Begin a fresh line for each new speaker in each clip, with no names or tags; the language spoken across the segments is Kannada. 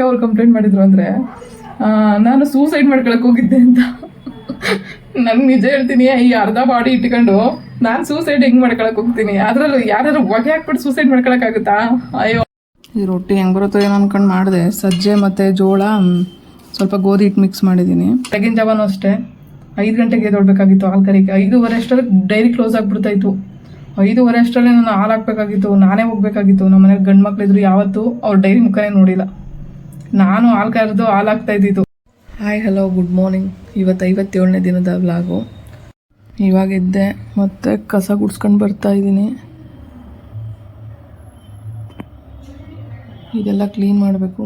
ಏನಕ್ಕೆ ಅವ್ರು ಕಂಪ್ಲೇಂಟ್ ಮಾಡಿದ್ರು ಅಂದರೆ ನಾನು ಸೂಸೈಡ್ ಮಾಡ್ಕೊಳಕ್ಕೆ ಹೋಗಿದ್ದೆ ಅಂತ. ನನ್ ನಿಜ ಹೇಳ್ತೀನಿ ಈ ಅರ್ಧ ಬಾಡಿ ಇಟ್ಕೊಂಡು ನಾನು ಸೂಸೈಡ್ ಹೆಂಗ್ ಮಾಡ್ಕೊಳಕ್ ಹೋಗ್ತೀನಿ? ಅದ್ರಲ್ಲೂ ಯಾರು ಹೊಗೆ ಹಾಕ್ಬಿಟ್ಟು ಸೂಸೈಡ್ ಮಾಡ್ಕೊಳಕ್ಕಾಗುತ್ತಾ ಅಯ್ಯೋ. ಈ ರೊಟ್ಟಿ ಹೆಂಗ್ ಬರುತ್ತೋ ಏನೋ ಅನ್ಕೊಂಡು ಮಾಡಿದೆ. ಸಜ್ಜೆ ಮತ್ತು ಜೋಳ ಸ್ವಲ್ಪ ಗೋಧಿ ಹಿಟ್ಟು ಮಿಕ್ಸ್ ಮಾಡಿದ್ದೀನಿ ತೆಗಿನ್ ಜಾವನೂ ಅಷ್ಟೇ. ಐದು ಗಂಟೆಗೆ ಎದ್ದೊಳ್ಬೇಕಾಗಿತ್ತು ಹಾಲು ಕರಿಗೆ ಐದೂವರೆ ಅಷ್ಟರಲ್ಲಿ ಡೈರಿ ಕ್ಲೋಸ್ ಆಗ್ಬಿಡ್ತಾಯಿತ್ತು. ಐದೂವರೆ ಅಷ್ಟರಲ್ಲಿ ನಾನು ಹಾಲು ಹಾಕ್ಬೇಕಾಗಿತ್ತು. ನಾನೇ ಹೋಗ್ಬೇಕಾಗಿತ್ತು. ನಮ್ಮ ಮನೇಲಿ ಗಂಡು ಮಕ್ಕಳಿದ್ರು ಯಾವತ್ತೂ ಅವ್ರ ಡೈರಿ ಮುಖನೇ ನೋಡಿಲ್ಲ. ನಾನು ಹಾಲು ಕರೆದು ಹಾಲು ಹಾಕ್ತಾ ಇದ್ದಿದ್ದು. ಹಾಯ್ ಹಲೋ ಗುಡ್ ಮಾರ್ನಿಂಗ್ ಇವತ್ತು ಐವತ್ತೇಳನೇ ದಿನದ ವ್ಲಾಗು ಇವಾಗ ಎದ್ದೆ, ಮತ್ತೆ ಕಸ ಗುಡ್ಸ್ಕೊಂಡು ಬರ್ತಾ ಇದ್ದೀನಿ. ಇದೆಲ್ಲ ಕ್ಲೀನ್ ಮಾಡಬೇಕು.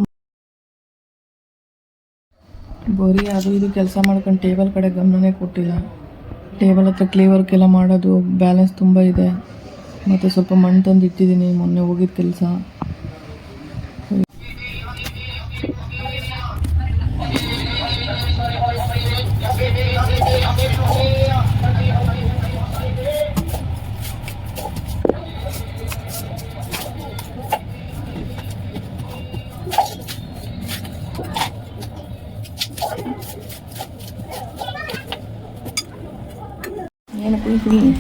ಬರೀ ಅದು ಇದು ಕೆಲಸ ಮಾಡ್ಕೊಂಡು ಟೇಬಲ್ ಕಡೆ ಗಮನನೇ ಕೊಟ್ಟಿಲ್ಲ. ಟೇಬಲ್ ಹತ್ರ ಕ್ಲೀ ವರ್ಕ್ ಎಲ್ಲ ಮಾಡೋದು ಬ್ಯಾಲೆನ್ಸ್ ತುಂಬ ಇದೆ. ಮತ್ತು ಸ್ವಲ್ಪ ಮಣ್ಣು ತಂದು ಇಟ್ಟಿದ್ದೀನಿ ಮೊನ್ನೆ ಹೋಗಿದ್ದ ಕೆಲಸ. ಏನು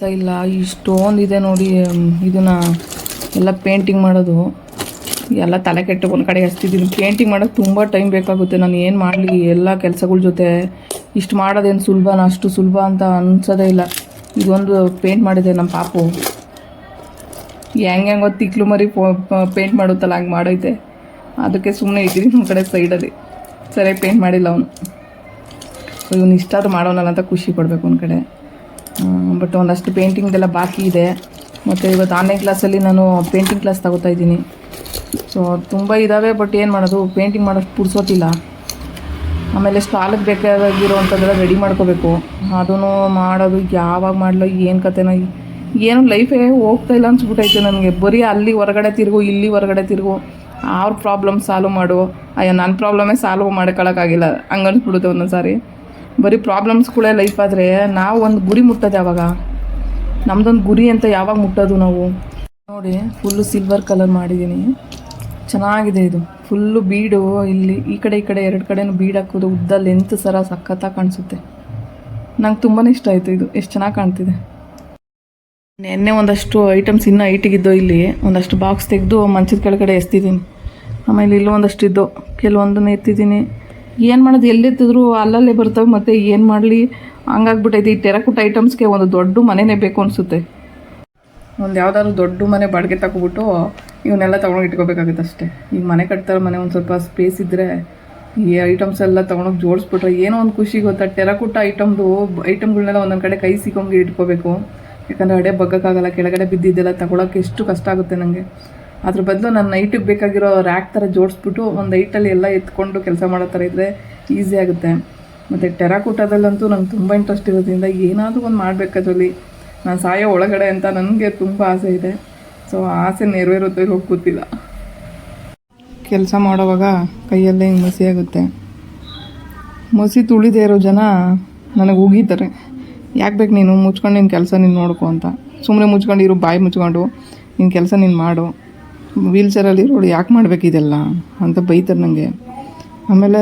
ಕೆಲಸ ಇಲ್ಲ. ಇಷ್ಟೊಂದು ಇದೆ ನೋಡಿ ಇದನ್ನ ಎಲ್ಲ ಪೇಂಟಿಂಗ್ ಮಾಡೋದು. ಎಲ್ಲ ತಲೆ ಕೆಟ್ಟು ಒಂದು ಕಡೆ ಹಚ್ತಿದ್ದೀನಿ ಪೇಂಟಿಂಗ್ ಮಾಡೋಕ್ಕೆ ತುಂಬ ಟೈಮ್ ಬೇಕಾಗುತ್ತೆ. ನಾನು ಏನು ಮಾಡಲಿ? ಎಲ್ಲ ಕೆಲಸಗಳ ಜೊತೆ ಇಷ್ಟು ಮಾಡೋದೇನು ಸುಲಭನ ಅಷ್ಟು ಸುಲಭ ಅಂತ ಅನ್ಸೋದೇ ಇಲ್ಲ. ಇದೊಂದು ಪೇಂಟ್ ಮಾಡಿದೆ ನಮ್ಮ ಪಾಪು. ಹೆಂಗೆ ಹೆಂಗೋ ತಿಕ್ಲು ಮರಿ ಪೇಂಟ್ ಮಾಡುತ್ತಲ್ಲ, ಹಂಗೆ ಮಾಡೈತೆ ಅದಕ್ಕೆ ಸುಮ್ಮನೆ ಇದ್ದೀನಿ ನಮ್ಮ ಕಡೆ ಸೈಡಲ್ಲಿ ಸರಿಯಾಗಿ ಪೇಂಟ್ ಮಾಡಿಲ್ಲ ಅವನು. ಇವನು ಇಷ್ಟಾದ್ರೂ ಮಾಡೋನಲ್ಲ ಅಂತ ಖುಷಿ ಪಡಬೇಕು ಒಂದು ಕಡೆ. ಬಟ್ ಒಂದಷ್ಟು ಪೇಂಟಿಂಗ್ದೆಲ್ಲ ಬಾಕಿ ಇದೆ. ಮತ್ತು ಇವತ್ತು ಆನ್ಲೈನ್ ಕ್ಲಾಸಲ್ಲಿ ನಾನು ಪೇಂಟಿಂಗ್ ಕ್ಲಾಸ್ ತಗೋತಾ ಇದ್ದೀನಿ. ಸೊ ತುಂಬ ಇದ್ದಾವೆ ಬಟ್ ಏನು ಮಾಡೋದು? ಪೇಂಟಿಂಗ್ ಮಾಡೋಷ್ಟು ಪುಡ್ಸೋತಿಲ್ಲ ಆಮೇಲೆ ಸ್ಟಾಲಿಗೆ ಬೇಕಾಗಿರೋವಂಥದ್ದೆಲ್ಲ ರೆಡಿ ಮಾಡ್ಕೋಬೇಕು. ಅದನ್ನು ಮಾಡೋದು, ಯಾವಾಗ ಮಾಡಲೋ, ಏನು ಕತೆನೋ, ಏನು ಲೈಫೇ ಹೋಗ್ತಾ ಇಲ್ಲ ಅನ್ಸ್ಬಿಟ್ಟೈತೆ ನನಗೆ. ಬರೀ ಅಲ್ಲಿ ಹೊರಗಡೆ ತಿರುಗು, ಇಲ್ಲಿ ಹೊರಗಡೆ ತಿರುಗು, ಅವ್ರ ಪ್ರಾಬ್ಲಮ್ ಸಾಲ್ವ್ ಮಾಡು. ಅಯ್ಯೋ ನನ್ನ ಪ್ರಾಬ್ಲಮೇ ಸಾಲ್ವ್ ಮಾಡ್ಕೊಳಕ್ಕಾಗಿಲ್ಲ. ಹಂಗೆ ಅನ್ಸ್ಬಿಡುತ್ತೆ ಒಂದೊಂದು ಸಾರಿ ಬರೀ ಪ್ರಾಬ್ಲಮ್ಸ್ಗಳೇ ಲೈಫ್ ಆದರೆ ನಾವು ಒಂದು ಗುರಿ ಮುಟ್ಟೋದು ಯಾವಾಗ? ನಮ್ದೊಂದು ಗುರಿ ಅಂತ ಯಾವಾಗ ಮುಟ್ಟೋದು ನಾವು? ನೋಡಿ ಫುಲ್ಲು ಸಿಲ್ವರ್ ಕಲರ್ ಮಾಡಿದ್ದೀನಿ ಚೆನ್ನಾಗಿದೆ ಇದು. ಫುಲ್ಲು ಬೀಡು ಇಲ್ಲಿ ಈ ಕಡೆ ಈ ಕಡೆ ಎರಡು ಕಡೆನೂ ಬೀಡ್ ಹಾಕೋದು, ಉದ್ದ ಲೆಂತ್ ಸರ ಸಖತ್ತಾಗಿ ಕಾಣಿಸುತ್ತೆ. ನಂಗೆ ತುಂಬಾ ಇಷ್ಟ ಆಯಿತು ಇದು. ಎಷ್ಟು ಚೆನ್ನಾಗಿ ಕಾಣ್ತಿದೆ. ನೆನ್ನೆ ಒಂದಷ್ಟು ಐಟಮ್ಸ್ ಇನ್ನೂ ಐಟಿಗಿದ್ದೋ ಇಲ್ಲಿ, ಒಂದಷ್ಟು ಬಾಕ್ಸ್ ತೆಗೆದು ಮಂಚದ ಕೆಳಗಡೆ ಎಸ್ತಿದ್ದೀನಿ ಆಮೇಲೆ ಇಲ್ಲೂ ಒಂದಷ್ಟು ಇದ್ದೋ, ಕೆಲವೊಂದನ್ನು ಎತ್ತಿದ್ದೀನಿ ಏನು ಮಾಡೋದು, ಎಲ್ಲೆತ್ತಿದ್ರು ಅಲ್ಲಲ್ಲೇ ಬರ್ತವೆ, ಮತ್ತು ಏನು ಮಾಡಲಿ? ಹಂಗಾಗ್ಬಿಟ್ಟೈತಿ ಈ ಟೆರಕುಟ್ ಐಟಮ್ಸ್ಗೆ ಒಂದು ದೊಡ್ಡ ಮನೆನೇ ಬೇಕು ಅನಿಸುತ್ತೆ. ಒಂದು ಯಾವುದಾದ್ರು ದೊಡ್ಡ ಮನೆ ಬಾಡಿಗೆ ತಗೊಬಿಟ್ಟು ಇವನ್ನೆಲ್ಲ ತೊಗೊಂಡು ಇಟ್ಕೋಬೇಕಾಗುತ್ತೆ ಅಷ್ಟೇ. ಈಗ ಮನೆ ಕಟ್ತಾರೆ ಮನೆ ಒಂದು ಸ್ವಲ್ಪ ಸ್ಪೇಸ್ ಇದ್ದರೆ ಈ ಐಟಮ್ಸ್ ಎಲ್ಲ ತೊಗೊಂಡೋಗಿ ಜೋಡಿಸ್ಬಿಟ್ರೆ ಏನೋ ಒಂದು ಖುಷಿ ಗೊತ್ತಾ? ಟೆರಕುಟ್ಟ ಐಟಮ್ದು ಐಟಮ್ಗಳನ್ನೆಲ್ಲ ಒಂದೊಂದು ಕಡೆ ಕೈ ಸಿಕ್ಕೊಂಗೆ ಇಟ್ಕೋಬೇಕು. ಯಾಕಂದರೆ ಅಡೆ ಬಗ್ಗಕ್ಕಾಗಲ್ಲ, ಕೆಳಗಡೆ ಬಿದ್ದಿದ್ದೆಲ್ಲ ತಗೊಳಕ್ಕೆ ಎಷ್ಟು ಕಷ್ಟ ಆಗುತ್ತೆ ನನಗೆ ಅದ್ರ ಬದಲು ನನ್ನ ನೈಟಿಗೆ ಬೇಕಾಗಿರೋ ರ್ಯಾಕ್ ಥರ ಜೋಡಿಸ್ಬಿಟ್ಟು ಒಂದು ಐಟಲ್ಲಿ ಎಲ್ಲ ಎತ್ಕೊಂಡು ಕೆಲಸ ಮಾಡೋ ಥರ ಇದ್ದರೆ ಈಸಿ ಆಗುತ್ತೆ. ಮತ್ತು ಟೆರಾಕೂಟದಲ್ಲಂತೂ ನಂಗೆ ತುಂಬ ಇಂಟ್ರೆಸ್ಟ್ ಇರೋದ್ರಿಂದ ಏನಾದರೂ ಒಂದು ಮಾಡಬೇಕಾದಲ್ಲಿ ನಾನು ಸಾಯೋ ಒಳಗಡೆ ಅಂತ ನನಗೆ ತುಂಬ ಆಸೆ ಇದೆ. ಸೊ ಆಸೆ ನೆರವೇರುತ್ತೆ ಹೋಗಿ ಗೊತ್ತಿಲ್ಲ ಕೆಲಸ ಮಾಡೋವಾಗ ಕೈಯಲ್ಲೇ ಹಿಂಗೆ ಮಸಿ ಆಗುತ್ತೆ. ಮಸಿ ತುಳಿದೇ ಇರೋ ಜನ ನನಗೆ ಉಗೀತಾರೆ. ಯಾಕೆ ಬೇಕು ನೀನು? ಮುಚ್ಕೊಂಡು ನಿನ್ನ ಕೆಲಸ ನೀನು ನೋಡ್ಕೊ ಅಂತ. ಸುಮ್ಮನೆ ಮುಚ್ಕೊಂಡಿರು, ಬಾಯಿ ಮುಚ್ಕೊಂಡು ನಿನ್ನ ಕೆಲಸ ನೀನು ಮಾಡು. ವೀಲ್ ಚೇರಲ್ಲಿ ಇರೋಳು ಯಾಕೆ ಮಾಡ್ಬೇಕು ಇದೆಲ್ಲ ಅಂತ ಬೈತಾರೆ ನನಗೆ ಆಮೇಲೆ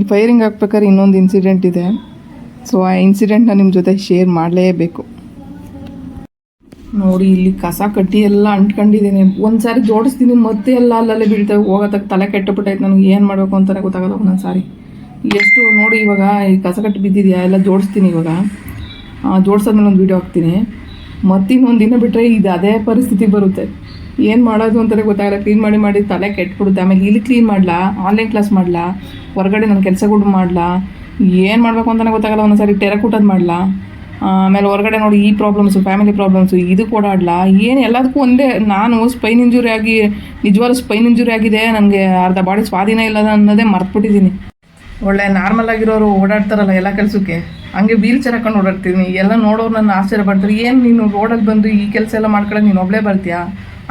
ಈ ಫೈರಿಂಗ್ ಹಾಕ್ಬೇಕಾದ್ರೆ ಇನ್ನೊಂದು ಇನ್ಸಿಡೆಂಟ್ ಇದೆ. ಸೊ ಆ ಇನ್ಸಿಡೆಂಟ್ನ ನಿಮ್ಮ ಜೊತೆ ಶೇರ್ ಮಾಡಲೇಬೇಕು. ನೋಡಿ, ಇಲ್ಲಿ ಕಸ ಕಟ್ಟಿ ಎಲ್ಲ ಅಂಟ್ಕೊಂಡಿದ್ದೀನಿ. ಒಂದು ಸಾರಿ ಜೋಡಿಸ್ತೀನಿ, ಮತ್ತೆ ಎಲ್ಲ ಅಲ್ಲಲ್ಲೇ ಬೀಳ್ತವೆ ಹೋಗೋತಕ್ಕ ತಲೆ ಕೆಟ್ಟಬಿಟ್ಟೈತೆ ನನಗೆ. ಏನು ಮಾಡಬೇಕು ಅಂತಲೇ ಗೊತ್ತಾಗಲ್ಲ ಒಂದೊಂದು ಸಾರಿ. ಎಷ್ಟು, ನೋಡಿ, ಇವಾಗ ಈ ಕಸ ಕಟ್ಟಿ ಬಿದ್ದಿದೆಯಾ? ಎಲ್ಲ ಜೋಡಿಸ್ತೀನಿ ಇವಾಗ. ಜೋಡ್ಸಾದ್ಮೇಲೆ ಒಂದು ವೀಡಿಯೋ ಹಾಕ್ತೀನಿ. ಮತ್ತಿನ್ನೊಂದು ದಿನ ಬಿಟ್ಟರೆ ಇದು ಅದೇ ಪರಿಸ್ಥಿತಿ ಬರುತ್ತೆ. ಏನು ಮಾಡೋದು ಅಂತಲೇ ಗೊತ್ತಾಗಲ್ಲ. ಕ್ಲೀನ್ ಮಾಡಿ ಮಾಡಿ ತಲೆ ಕೆಟ್ಬಿಡುತ್ತೆ. ಆಮೇಲೆ ಇಲ್ಲಿ ಕ್ಲೀನ್ ಮಾಡಲಾ? ಆನ್ಲೈನ್ ಕ್ಲಾಸ್ ಮಾಡಲಾ? ಹೊರಗಡೆ ನನ್ನ ಕೆಲಸಗಳು ಮಾಡಲಾ? ಏನು ಮಾಡಬೇಕು ಅಂತಲೇ ಗೊತ್ತಾಗಲ್ಲ. ಒಂದೊಂದ್ಸರಿ ಟೆರಕೂಟದ ಮಾಡಲಾ? ಆಮೇಲೆ ಹೊರಗಡೆ ನೋಡಿ ಈ ಪ್ರಾಬ್ಲಮ್ಸು ಫ್ಯಾಮಿಲಿ ಪ್ರಾಬ್ಲಮ್ಸು ಇದಕ್ಕೆ ಓಡಾಡ್ಲಾ ಏನು ಎಲ್ಲದಕ್ಕೂ ಒಂದೇ, ನಾನು ಸ್ಪೈನ್ ಇಂಜುರಿ ಆಗಿ, ನಿಜವಾಗ್ಲೂ ಸ್ಪೈನ್ ಇಂಜುರಿ ಆಗಿದೆ. ನನಗೆ ಅರ್ಧ ಬಾಡಿ ಸ್ವಾಧೀನ ಇಲ್ಲ ಅನ್ನೋದೇ ಮರ್ತುಬಿಟ್ಟಿದ್ದೀನಿ ಒಳ್ಳೆ ನಾರ್ಮಲ್ ಆಗಿರೋರು ಓಡಾಡ್ತಾರಲ್ಲ ಎಲ್ಲ ಕೆಲಸಕ್ಕೆ. ಹಂಗೆ ವೀಲ್ ಚೇರ್ ಹಾಕೊಂಡು ಓಡಾಡ್ತೀನಿ. ಎಲ್ಲ ನೋಡೋರು ನನ್ನ ಆಶ್ಚರ್ಯ ಪಡ್ತಾರೆ. ಏನು ನೀನು ರೋಡಲ್ಲಿ ಬಂದು ಈ ಕೆಲಸ ಎಲ್ಲ ಮಾಡ್ಕೊಳ್ಳೋಕೆ ನೀನು ಒಬ್ಬಳೇ ಬರ್ತೀಯಾ?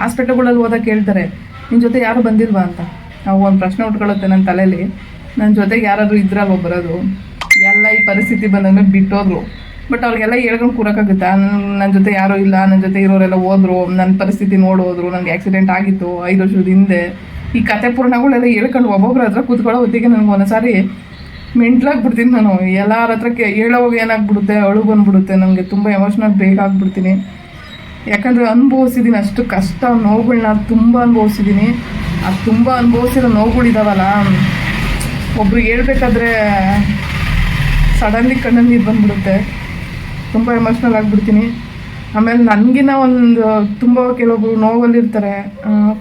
ಹಾಸ್ಪಿಟ್ಲ್ಗಳಲ್ಲಿ ಹೋದಾಗ ಕೇಳ್ತಾರೆ ನಿನ್ನ ಜೊತೆ ಯಾರು ಬಂದಿಲ್ವಾ ಅಂತ? ನಾವು ಒಂದು ಪ್ರಶ್ನೆ ಉಟ್ಕೊಳ್ಳುತ್ತೆ ನನ್ನ ತಲೆಯಲ್ಲಿ ನನ್ನ ಜೊತೆಗೆ ಯಾರಾದರೂ ಇದ್ರಲ್ವ ಬರೋದು? ಎಲ್ಲ ಈ ಪರಿಸ್ಥಿತಿ ಬಂದಾಗ ಬಿಟ್ಟೋದ್ರು. ಬಟ್ ಅವ್ರಿಗೆಲ್ಲ ಹೇಳ್ಕೊಂಡು ಕೂರೋಕ್ಕಾಗುತ್ತೆ. ನನ್ನ ಜೊತೆ ಯಾರೂ ಇಲ್ಲ. ನನ್ನ ಜೊತೆ ಇರೋರೆಲ್ಲ ಹೋದ್ರು. ನನ್ನ ಪರಿಸ್ಥಿತಿ ನೋಡಿ ಹೋದ್ರು ನನಗೆ ಆಕ್ಸಿಡೆಂಟ್ ಆಗಿತ್ತು. ಐದು ವರ್ಷದ ಹಿಂದೆ. ಈ ಕತೆ ಪೂರ್ಣಗಳೆಲ್ಲ ಹೇಳ್ಕೊಂಡು ಒಬ್ಬೊಬ್ರ ಹತ್ರ ಕೂತ್ಕೊಳ್ಳೋ ಹೊತ್ತಿಗೆ ನನಗೆ ಮೆಂಟ್ಲಾಗಿ ಮೆಂಟ್ಲಾಗ್ಬಿಡ್ತೀನಿ ನಾನು. ಎಲ್ಲರ ಹತ್ರ ಹೇಳೋವಾಗ ಏನಾಗ್ಬಿಡುತ್ತೆ ಅಳು ಬಂದ್ಬಿಡುತ್ತೆ. ನನಗೆ ತುಂಬ ಎಮೋಷ್ನಲ್ ಬೇಗ ಆಗ್ಬಿಡ್ತೀನಿ. ಯಾಕಂದರೆ ಅನುಭವಿಸಿದ್ದೀನಿ ಅಷ್ಟು ಕಷ್ಟ ನೋವುಗಳನ್ನ ತುಂಬ ಅನುಭವಿಸಿದ್ದೀನಿ ಅದು ತುಂಬ ಅನುಭವಿಸಿರೋ ನೋವುಗಳಿದಾವಲ್ಲ, ಒಬ್ರಿಗೆ ಹೇಳ್ಬೇಕಾದ್ರೆ ಸಡನ್ಲಿ ಕಣ್ಣಲ್ಲಿ ನೀರು ಬಂದ್ಬಿಡುತ್ತೆ. ತುಂಬ ಎಮೋಷ್ನಲ್ ಆಗಿಬಿಡ್ತೀನಿ. ಆಮೇಲೆ ನನಗಿನ ಒಂದು ತುಂಬ ಕೆಲವೊಬ್ರು ನೋವಲ್ಲಿರ್ತಾರೆ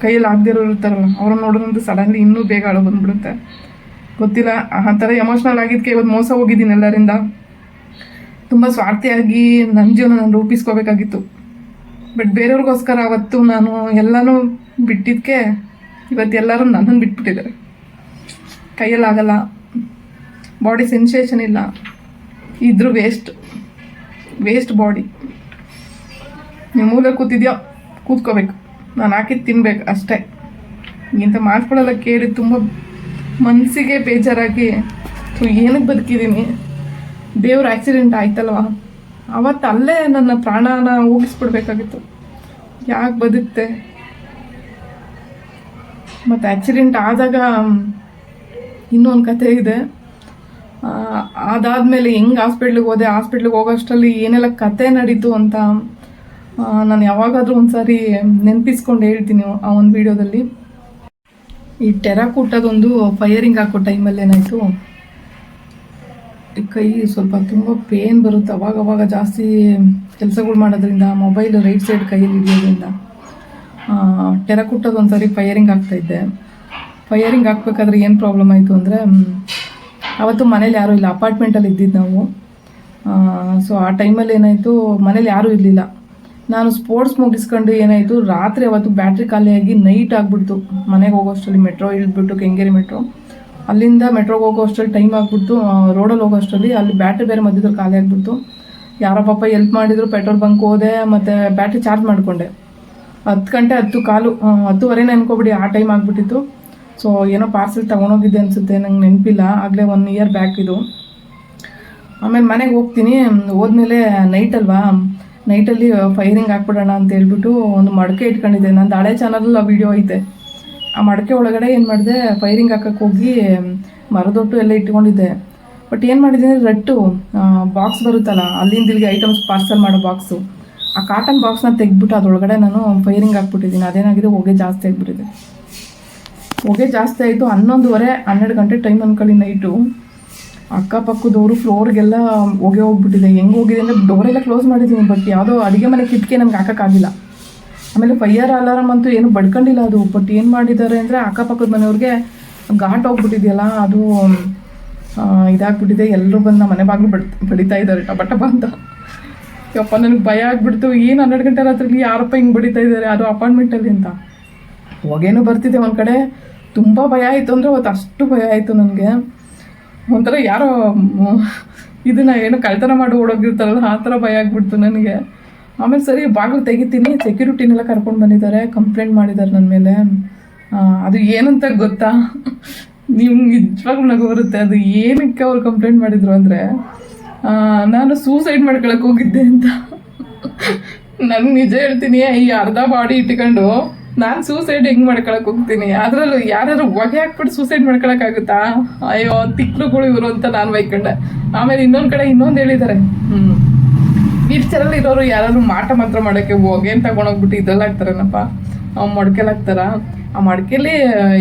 ಕೈಯಲ್ಲಿ ಆಗದಿರೋ ಇರ್ತಾರಲ್ಲ, ಅವ್ರನ್ನ ನೋಡೋದಂತೂ ಸಡನ್ಲಿ ಇನ್ನೂ ಬೇಗ ಅಳು ಬಂದ್ಬಿಡುತ್ತೆ. ಗೊತ್ತಿಲ್ಲ, ಆ ಥರ ಎಮೋಷ್ನಲ್ ಆಗಿದ್ದಕ್ಕೆ ಇವತ್ತು ಮೋಸ ಹೋಗಿದ್ದೀನಿ ಎಲ್ಲರಿಂದ. ತುಂಬ ಸ್ವಾರ್ಥಿಯಾಗಿ ನನ್ನ ಜೀವನ ನಾನು ರೂಪಿಸ್ಕೋಬೇಕಾಗಿತ್ತು. ಬಟ್ ಬೇರೆಯವ್ರಿಗೋಸ್ಕರ ಅವತ್ತು ನಾನು ಎಲ್ಲನೂ ಬಿಟ್ಟಿದ್ದಕ್ಕೆ ಇವತ್ತು ಎಲ್ಲರೂ ನನ್ನನ್ನು ಬಿಟ್ಬಿಟ್ಟಿದ್ದಾರೆ. ಕೈಯಲ್ಲಾಗಲ್ಲ ಬಾಡಿ ಸೆನ್ಸೇಷನ್ ಇಲ್ಲ. ಇದ್ರೂ ವೇಸ್ಟ್ ವೇಸ್ಟ್ ಬಾಡಿ ನೀವು ಮೂಲೆ ಕೂತಿದ್ಯೋ? ಕೂತ್ಕೋಬೇಕು. ನಾನು ಹಾಕಿದ್ದು ತಿನ್ಬೇಕು ಅಷ್ಟೇ. ಇಂಥ ಮಾತುಗಳೆಲ್ಲ ಕೇಳಿ ತುಂಬ ಮನಸ್ಸಿಗೆ ಬೇಜಾರಾಗಿ ಏನಕ್ಕೆ ಬದುಕಿದ್ದೀನಿ? ದೇವ್ರ ಆಕ್ಸಿಡೆಂಟ್ ಆಯ್ತಲ್ವ? ಅವತ್ತು ಅಲ್ಲೇ ನನ್ನ ಪ್ರಾಣನ ಹೋಗಿಸ್ಬಿಡ್ಬೇಕಾಗಿತ್ತು ಯಾಕೆ ಬದುಕ್ತೆ ಮತ್ತು ಆಕ್ಸಿಡೆಂಟ್ ಆದಾಗ ಇನ್ನೊಂದು ಕತೆ ಇದೆ. ಅದಾದಮೇಲೆ ಹೆಂಗೆ ಹಾಸ್ಪಿಟ್ಲಿಗೆ ಹೋದೆ ಹಾಸ್ಪಿಟ್ಲಿಗೆ ಹೋಗೋಷ್ಟರಲ್ಲಿ ಏನೆಲ್ಲ ಕತೆ ನಡೀತು ಅಂತ ನಾನು ಯಾವಾಗಾದರೂ ಒಂದ್ಸಾರಿ ನೆನಪಿಸ್ಕೊಂಡು ಹೇಳ್ತೀನಿ ಆ ಒಂದು ವಿಡಿಯೋದಲ್ಲಿ ಈ ಟೆರಾಕೂಟದೊಂದು ಫೈರಿಂಗ್ ಹಾಕೋ ಟೈಮಲ್ಲಿ ಏನಾಯಿತು ಕೈ ಸ್ವಲ್ಪ ತುಂಬ ಪೇನ್ ಬರುತ್ತೆ. ಅವಾಗ ಅವಾಗ ಜಾಸ್ತಿ ಕೆಲಸಗಳು ಮಾಡೋದ್ರಿಂದ ಮೊಬೈಲ್ ರೈಟ್ ಸೈಡ್ ಕೈಯಲ್ಲಿ ಹಿಡಿಯೋದ್ರಿಂದ ಟೆರಕುಟ್ಟದ ಒಂದ್ಸರಿ ಫೈಯರಿಂಗ್ ಆಗ್ತಾಯಿದ್ದೆ ಫೈಯರಿಂಗ್ ಹಾಕ್ಬೇಕಾದ್ರೆ ಏನು ಪ್ರಾಬ್ಲಮ್ ಆಯಿತು ಅಂದರೆ ಅವತ್ತು ಮನೇಲಿ ಯಾರೂ ಇಲ್ಲ. ಅಪಾರ್ಟ್ಮೆಂಟಲ್ಲಿ ಇದ್ದಿದ್ದು ನಾವು. ಸೊ ಆ ಟೈಮಲ್ಲಿ ಏನಾಯಿತು, ಮನೇಲಿ ಯಾರೂ ಇರಲಿಲ್ಲ. ನಾನು ಸ್ಪೋರ್ಟ್ಸ್ ಮುಗಿಸ್ಕೊಂಡು ಏನಾಯಿತು, ರಾತ್ರಿ ಅವತ್ತು ಬ್ಯಾಟ್ರಿ ಖಾಲಿಯಾಗಿ ನೈಟ್ ಆಗಿಬಿಡ್ತು. ಮನೆಗೆ ಹೋಗೋಷ್ಟರಲ್ಲಿ ಮೆಟ್ರೋ ಇಳಿದ್ಬಿಟ್ಟು, ಕೆಂಗೇರಿ ಮೆಟ್ರೋ ಅಲ್ಲಿಂದ ಮೆಟ್ರೋಗೆ ಹೋಗೋ ಅಷ್ಟರಲ್ಲಿ ಟೈಮ್ ಆಗಿಬಿಡ್ತು. ರೋಡಲ್ಲಿ ಹೋಗೋ ಅಷ್ಟರಲ್ಲಿ ಅಲ್ಲಿ ಬ್ಯಾಟ್ರಿ ಬೇರೆ ಮಧ್ಯದಲ್ಲಿ ಖಾಲಿ ಆಗಿಬಿಡ್ತು. ಯಾರೋ ಪಾಪ ಎಲ್ಪ್ ಮಾಡಿದ್ರು ಪೆಟ್ರೋಲ್ ಬಂಕ್ ಹೋದೆ, ಮತ್ತು ಬ್ಯಾಟ್ರಿ ಚಾರ್ಜ್ ಮಾಡಿಕೊಂಡೆ. ಹತ್ತು ಗಂಟೆ ಹತ್ತು ಕಾಲು ಹತ್ತುವರೆ ಅನ್ಕೋಬಿಡಿ, ಆ ಟೈಮ್ ಆಗಿಬಿಟ್ಟಿತ್ತು. ಸೊ ಏನೋ ಪಾರ್ಸೆಲ್ ತೊಗೊಂಡೋಗಿದ್ದೆ ಅನಿಸುತ್ತೆ, ನಂಗೆ ನೆನಪಿಲ್ಲ. ಆಗಲೇ ಒನ್ ಇಯರ್ ಬ್ಯಾಕ್ ಇದು. ಆಮೇಲೆ ಮನೆಗೆ ಹೋಗ್ತೀನಿ. ಹೋದ್ಮೇಲೆ ನೈಟ್ ಅಲ್ವಾ? ನೈಟಲ್ಲಿ ಫೈರಿಂಗ್ ಹಾಕ್ಬಿಡೋಣ ಅಂತ ಹೇಳ್ಬಿಟ್ಟು ಒಂದು ಮಡಕೆ ಇಟ್ಕೊಂಡಿದ್ದೆ. ನಂದು ಹಳೆ ಚಾನಲ್ ಆ ವಿಡಿಯೋ ಐತೆ. ಆ ಮಡಕೆ ಒಳಗಡೆ ಏನು ಮಾಡಿದೆ ಫೈರಿಂಗ್ ಹಾಕಕ್ಕೆ ಹೋಗಿ ಮರದೊಟ್ಟು ಎಲ್ಲ ಇಟ್ಕೊಂಡಿದ್ದೆ. ಬಟ್ ಏನು ಮಾಡಿದ್ದೀನಿ ರಟ್ಟು ಬಾಕ್ಸ್ ಬರುತ್ತಲ್ಲ, ಅಲ್ಲಿಂದ ಇಲ್ಲಿಗೆ ಐಟಮ್ಸ್ ಪಾರ್ಸಲ್ ಮಾಡೋ ಬಾಕ್ಸು ಆ ಕಾಟನ್ ಬಾಕ್ಸ್ನ ತೆಗೆದ್ಬಿಟ್ಟು ಅದ್ರೊಳಗಡೆ ನಾನು ಫೈರಿಂಗ್ ಹಾಕ್ಬಿಟ್ಟಿದ್ದೀನಿ. ಅದೇನಾಗಿದೆ, ಹೊಗೆ ಜಾಸ್ತಿ ಆಗಿಬಿಟ್ಟಿದೆ. ಹೊಗೆ ಜಾಸ್ತಿ ಆಯಿತು. ಹನ್ನೊಂದುವರೆ, ಹನ್ನೆರಡು ಗಂಟೆ ಟೈಮ್ ಅನ್ಕೊಳ್ಳಿ ನೈಟು ಅಕ್ಕಪಕ್ಕದವರು ಫ್ಲೋರ್ಗೆಲ್ಲ ಹೊಗೆ ಹೋಗ್ಬಿಟ್ಟಿದೆ. ಹೆಂಗೆ ಹೋಗಿದೆ ಅಂದರೆ ಡೋರೆಲ್ಲ ಕ್ಲೋಸ್ ಮಾಡಿದ್ದೀನಿ ಬಟ್ ಯಾವುದೋ ಅಡುಗೆ ಮನೆ ಕಿಟಕಿ ನಮ್ಗೆ ಹಾಕೋಕ್ಕಾಗಿಲ್ಲ ಆಮೇಲೆ ಫೈಯರ್ ಅಲಾರಮ್ ಅಂತೂ ಏನು ಬಡ್ಕೊಂಡಿಲ್ಲ ಅದು ಬಟ್ ಏನು ಮಾಡಿದ್ದಾರೆ ಅಂದರೆ ಅಕ್ಕಪಕ್ಕದ ಮನೆಯವ್ರಿಗೆ ಘಾಟ್ ಹೋಗ್ಬಿಟ್ಟಿದೆಯಲ್ಲ, ಅದು ಇದಾಗ್ಬಿಟ್ಟಿದೆ. ಎಲ್ಲರೂ ಬಂದು ನಮ್ಮ ಮನೆ ಬಾಗಿಲು ಬಡ್, ಬಡಿತಾ ಇದ್ದಾರೆ, ಟಪ ಅಂತ. ಯಪ್ಪ, ನನಗೆ ಭಯ ಆಗ್ಬಿಡ್ತು. ಏನು ಹನ್ನೆರಡು ಗಂಟೆ ರಾತ್ರಿ ಯಾರಪ್ಪ ಹಿಂಗೆ ಬಡಿತಾ ಇದ್ದಾರೆ? ಅದು ಅಪಾರ್ಟ್ಮೆಂಟಲ್ಲಿ ಅಂತ. ಹೊಗೆನೂ ಬರ್ತಿದೆ ಒಂದು ಕಡೆ. ತುಂಬ ಭಯ ಆಯಿತು ಅಂದರೆ ಅವತ್ತು ಅಷ್ಟು ಭಯ ಆಯಿತು ನನಗೆ. ಒಂಥರ ಯಾರೋ ಇದನ್ನ ಏನು ಕಳ್ತನ ಮಾಡಿ ಓಡೋಗಿರ್ತಾರಲ್ಲ, ಆ ಥರ ಭಯ ಆಗ್ಬಿಡ್ತು ನನಗೆ. ಆಮೇಲೆ ಸರಿ, ಬಾಗಿಲು ತೆಗಿತೀನಿ. ಸೆಕ್ಯೂರಿಟಿನೆಲ್ಲ ಕರ್ಕೊಂಡು ಬಂದಿದ್ದಾರೆ. ಕಂಪ್ಲೇಂಟ್ ಮಾಡಿದ್ದಾರೆ ನನ್ನ ಮೇಲೆ. ಅದು ಏನಂತ ಗೊತ್ತಾ? ನಿಮ್ಗೆ ನಿಜವಾಗ್ಲೂ ನಗು ಬರುತ್ತೆ. ಅದು ಏನಕ್ಕೆ ಅವ್ರು ಕಂಪ್ಲೇಂಟ್ ಮಾಡಿದ್ರು ಅಂದರೆ ನಾನು ಸೂಸೈಡ್ ಮಾಡ್ಕೊಳಕ್ಕೆ ಹೋಗಿದ್ದೆ ಅಂತ. ನನ್ಗೆ ನಿಜ ಹೇಳ್ತೀನಿ, ಈ ಅರ್ಧ ಬಾಡಿ ಇಟ್ಕೊಂಡು ನಾನು ಸೂಸೈಡ್ ಹೆಂಗೆ ಮಾಡ್ಕೊಳಕ್ಕೆ ಹೋಗ್ತೀನಿ? ಅದರಲ್ಲೂ ಯಾರಾದ್ರು ಹೊಗೆ ಹಾಕ್ಬಿಟ್ಟು ಸೂಸೈಡ್ ಮಾಡ್ಕೊಳಕ್ಕಾಗುತ್ತಾ ಅಯ್ಯೋ ತಿಕ್ಲುಗಳು ಇವರು ಅಂತ ನಾನು ಬೈಕೊಂಡೆ. ಆಮೇಲೆ ಇನ್ನೊಂದು ಕಡೆ ಇನ್ನೊಂದು ಹೇಳಿದ್ದಾರೆ. ಹ್ಮ್. ಬೀಚರಲ್ಲಿ ಇರೋರು ಯಾರಾದ್ರು ಮಾಟ ಮಾತ್ರ ಮಾಡೋಕ್ಕೆ ಹೊಗೆ ಅಂತ ತಗೊಂಡೋಗ್ಬಿಟ್ಟು ಇದ್ರಲ್ಲಿ ಆ ಮಡ್ಕೆಲ್ ಹಾಕ್ತಾರ? ಆ ಮಡ್ಕೆಲಿ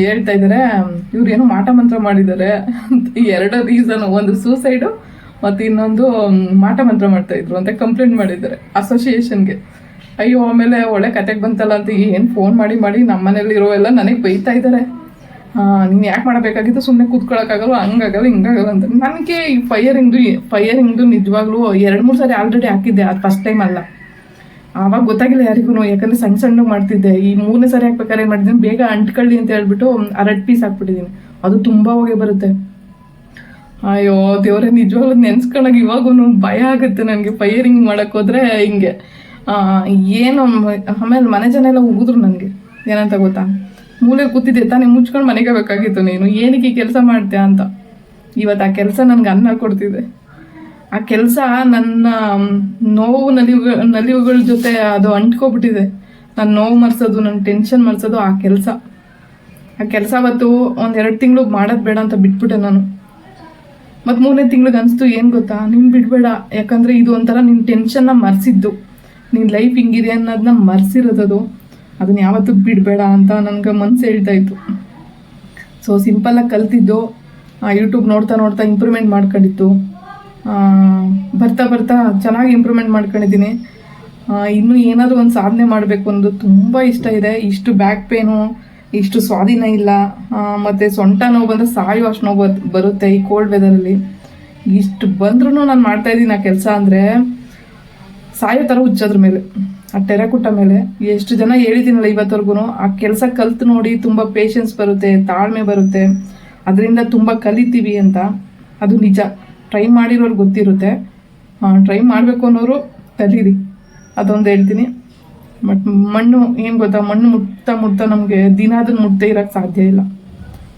ಹೇಳ್ತಾ ಇದಾರೆ, ಇವ್ರು ಏನೋ ಮಾಟ ಮಂತ್ರ ಮಾಡಿದ್ದಾರೆ ಅಂತ ಎರಡು ರೀಸನ್ ಒಂದು ಸೂಸೈಡು ಮತ್ತೆ ಇನ್ನೊಂದು ಮಾಟ ಮಂತ್ರ ಮಾಡ್ತಾ ಇದ್ರು ಅಂತ ಕಂಪ್ಲೇಂಟ್ ಮಾಡಿದ್ದಾರೆ ಅಸೋಸಿಯೇಷನ್ಗೆ ಅಯ್ಯೋ, ಆಮೇಲೆ ಒಳ್ಳೆ ಕತೆಗೆ ಬಂತಲ್ಲ ಅಂತ ಏನು ಫೋನ್ ಮಾಡಿ ಮಾಡಿ ನಮ್ಮ ಮನೇಲಿ ಇರೋ ಎಲ್ಲ ನನಗೆ ಬೈತಾ ಇದ್ದಾರೆ ನೀನು ಯಾಕೆ ಮಾಡಬೇಕಾಗಿತ್ತು? ಸುಮ್ಮನೆ ಕೂತ್ಕೊಳ್ಳೋಕ್ಕಾಗಲ್ಲ ಹಂಗಾಗಲ್ಲ, ಹಿಂಗಾಗಲ್ಲ ಅಂತ. ನನಗೆ ಈ ಫೈಯರಿಂಗ್ದು ಫೈಯರಿಂಗ್ದು ನಿಜವಾಗ್ಲೂ ಎರಡು, ಮೂರು ಸಾರಿ ಆಲ್ರೆಡಿ ಹಾಕಿದ್ದೆ, ಅದು ಫಸ್ಟ್ ಟೈಮ್ ಅಲ್ಲ. ಆವಾಗ ಗೊತ್ತಾಗಿಲ್ಲ ಯಾರಿಗೂ, ಯಾಕಂದ್ರೆ ಸಣ್ಣ ಸಣ್ಣ ಮಾಡ್ತಿದ್ದೆ. ಈ ಮೂರನೇ ಸಾರಿ ಹಾಕ್ಬೇಕಾದ್ರೆ ಏನು ಮಾಡಿದ್ದೀನಿ ಬೇಗ ಅಂಟ್ಕೊಳ್ಳಿ ಅಂತ ಹೇಳ್ಬಿಟ್ಟು ಅರಡ್ ಪೀಸ್ ಹಾಕ್ಬಿಟ್ಟಿದ್ದೀನಿ. ಅದು ತುಂಬಾ ಹೋಗಿ ಬರುತ್ತೆ. ಅಯ್ಯೋ, ದೇವ್ರೆ, ನಿಜವಾಗ್ಲೂ ನೆನ್ಸ್ಕೊಳಕ್ ಇವಾಗೂ ಭಯ ಆಗುತ್ತೆ ನನಗೆ ಫೈಯರಿಂಗ್ ಮಾಡಕ್ ಹೋದ್ರೆ ಹಿಂಗೆ. ಏನು, ಆಮೇಲೆ ಮನೆ ಜನ ಎಲ್ಲ ಹೋಗಿದ್ರು ನನಗೆ. ಏನಂತ ಗೊತ್ತಾ? ಮೂಲೆ ಕೂತಿದ್ದೆ, ತಾನೇ ಮುಚ್ಕೊಂಡು ಮನೆಗೆ ಬೇಕಾಗಿತ್ತು ನೀನು. ಏನಕ್ಕೆ ಕೆಲಸ ಮಾಡ್ತೀಯ ಅಂತ. ಇವತ್ತು ಆ ಕೆಲಸ ನನ್ಗೆ ಅನ್ನ ಕೊಡ್ತಿದೆ. ಆ ಕೆಲಸ ನನ್ನ ನೋವು ನಲಿವುಗಳ ನಲಿವುಗಳ ಜೊತೆ ಅದು ಅಂಟ್ಕೊಬಿಟ್ಟಿದೆ. ನನ್ನ ನೋವು ಮರ್ಸೋದು ನನ್ನ ಟೆನ್ಷನ್ ಮರ್ಸೋದು ಆ ಕೆಲಸ. ಆ ಕೆಲಸ ಅವತ್ತು ಒಂದು ಎರಡು ತಿಂಗಳು ಮಾಡೋದು ಬೇಡ ಅಂತ ಬಿಟ್ಬಿಟ್ಟೆ ನಾನು. ಮತ್ತು ಮೂರನೇ ತಿಂಗ್ಳಿಗೆ ಅನಿಸ್ತು, ಏನು ಗೊತ್ತಾ? ನೀನು ಬಿಡಬೇಡ. ಯಾಕಂದರೆ ಇದು ಒಂಥರ ನಿನ್ನ ಟೆನ್ಷನ್ನ ಮರೆಸಿದ್ದು. ನಿನ್ನ ಲೈಫ್ ಹಿಂಗಿದೆ ಅನ್ನೋದನ್ನ ಮರೆಸಿರೋದದು ಅದನ್ನ ಯಾವತ್ತೂ ಬಿಡಬೇಡ ಅಂತ ನನಗೆ ಮನಸ್ಸು ಹೇಳ್ತಾ ಇತ್ತು. ಸೊ ಸಿಂಪಲ್ಲಾಗಿ ಕಲ್ತಿದ್ದು ಯೂಟ್ಯೂಬ್ ನೋಡ್ತಾ ನೋಡ್ತಾ ಇಂಪ್ರೂವ್ಮೆಂಟ್ ಮಾಡ್ಕೊಂಡಿತ್ತು. ಬರ್ತಾ ಬರ್ತಾ ಚೆನ್ನಾಗಿ ಇಂಪ್ರೂವ್ಮೆಂಟ್ ಮಾಡ್ಕೊಂಡಿದ್ದೀನಿ. ಇನ್ನೂ ಏನಾದರೂ ಒಂದು ಸಾಧನೆ ಮಾಡಬೇಕು ಅನ್ನೋದು ತುಂಬ ಇಷ್ಟ ಇದೆ. ಇಷ್ಟು ಬ್ಯಾಕ್ ಪೇನು ಇಷ್ಟು ಸ್ವಾಧೀನ ಇಲ್ಲ. ಮತ್ತು ಸೊಂಟ ನೋವು ಬಂದರೆ ಸಾಯೋ ಅಷ್ಟು ನೋವು ಬರ್- ಬರುತ್ತೆ ಈ ಕೋಲ್ಡ್ ವೆದರಲ್ಲಿ ಇಷ್ಟು ಬಂದ್ರೂ ನಾನು ಮಾಡ್ತಾ ಇದ್ದೀನಿ ಆ ಕೆಲಸ ಅಂದರೆ ಸಾಯೋ ಥರ ಹುಚ್ಚೋದ್ರ ಮೇಲೆ. ಆ ಟೆರಕುಟ್ಟ ಮೇಲೆ ಎಷ್ಟು ಜನ ಹೇಳಿದ್ದೀನಲ್ಲ ಇವತ್ತವರೆಗೂ ಆ ಕೆಲಸ ಕಲ್ತು ನೋಡಿ ತುಂಬ ಪೇಷನ್ಸ್ ಬರುತ್ತೆ, ತಾಳ್ಮೆ ಬರುತ್ತೆ, ಅದರಿಂದ ತುಂಬ ಕಲಿತೀವಿ ಅಂತ. ಅದು ನಿಜ. ಟ್ರೈ ಮಾಡಿರೋರು ಗೊತ್ತಿರುತ್ತೆ. ಟ್ರೈ ಮಾಡಬೇಕು ಅನ್ನೋರು ಕಲೀರಿ. ಅದೊಂದು ಹೇಳ್ತೀನಿ. ಬಟ್ ಮಣ್ಣು, ಏನು ಗೊತ್ತಾ, ಮಣ್ಣು ಮುಟ್ತಾ ಮುಟ್ತಾ ನಮಗೆ ದಿನ ಅದನ್ನು ಮುಟ್ಟದೇ ಇರೋಕ್ಕೆ ಸಾಧ್ಯ ಇಲ್ಲ.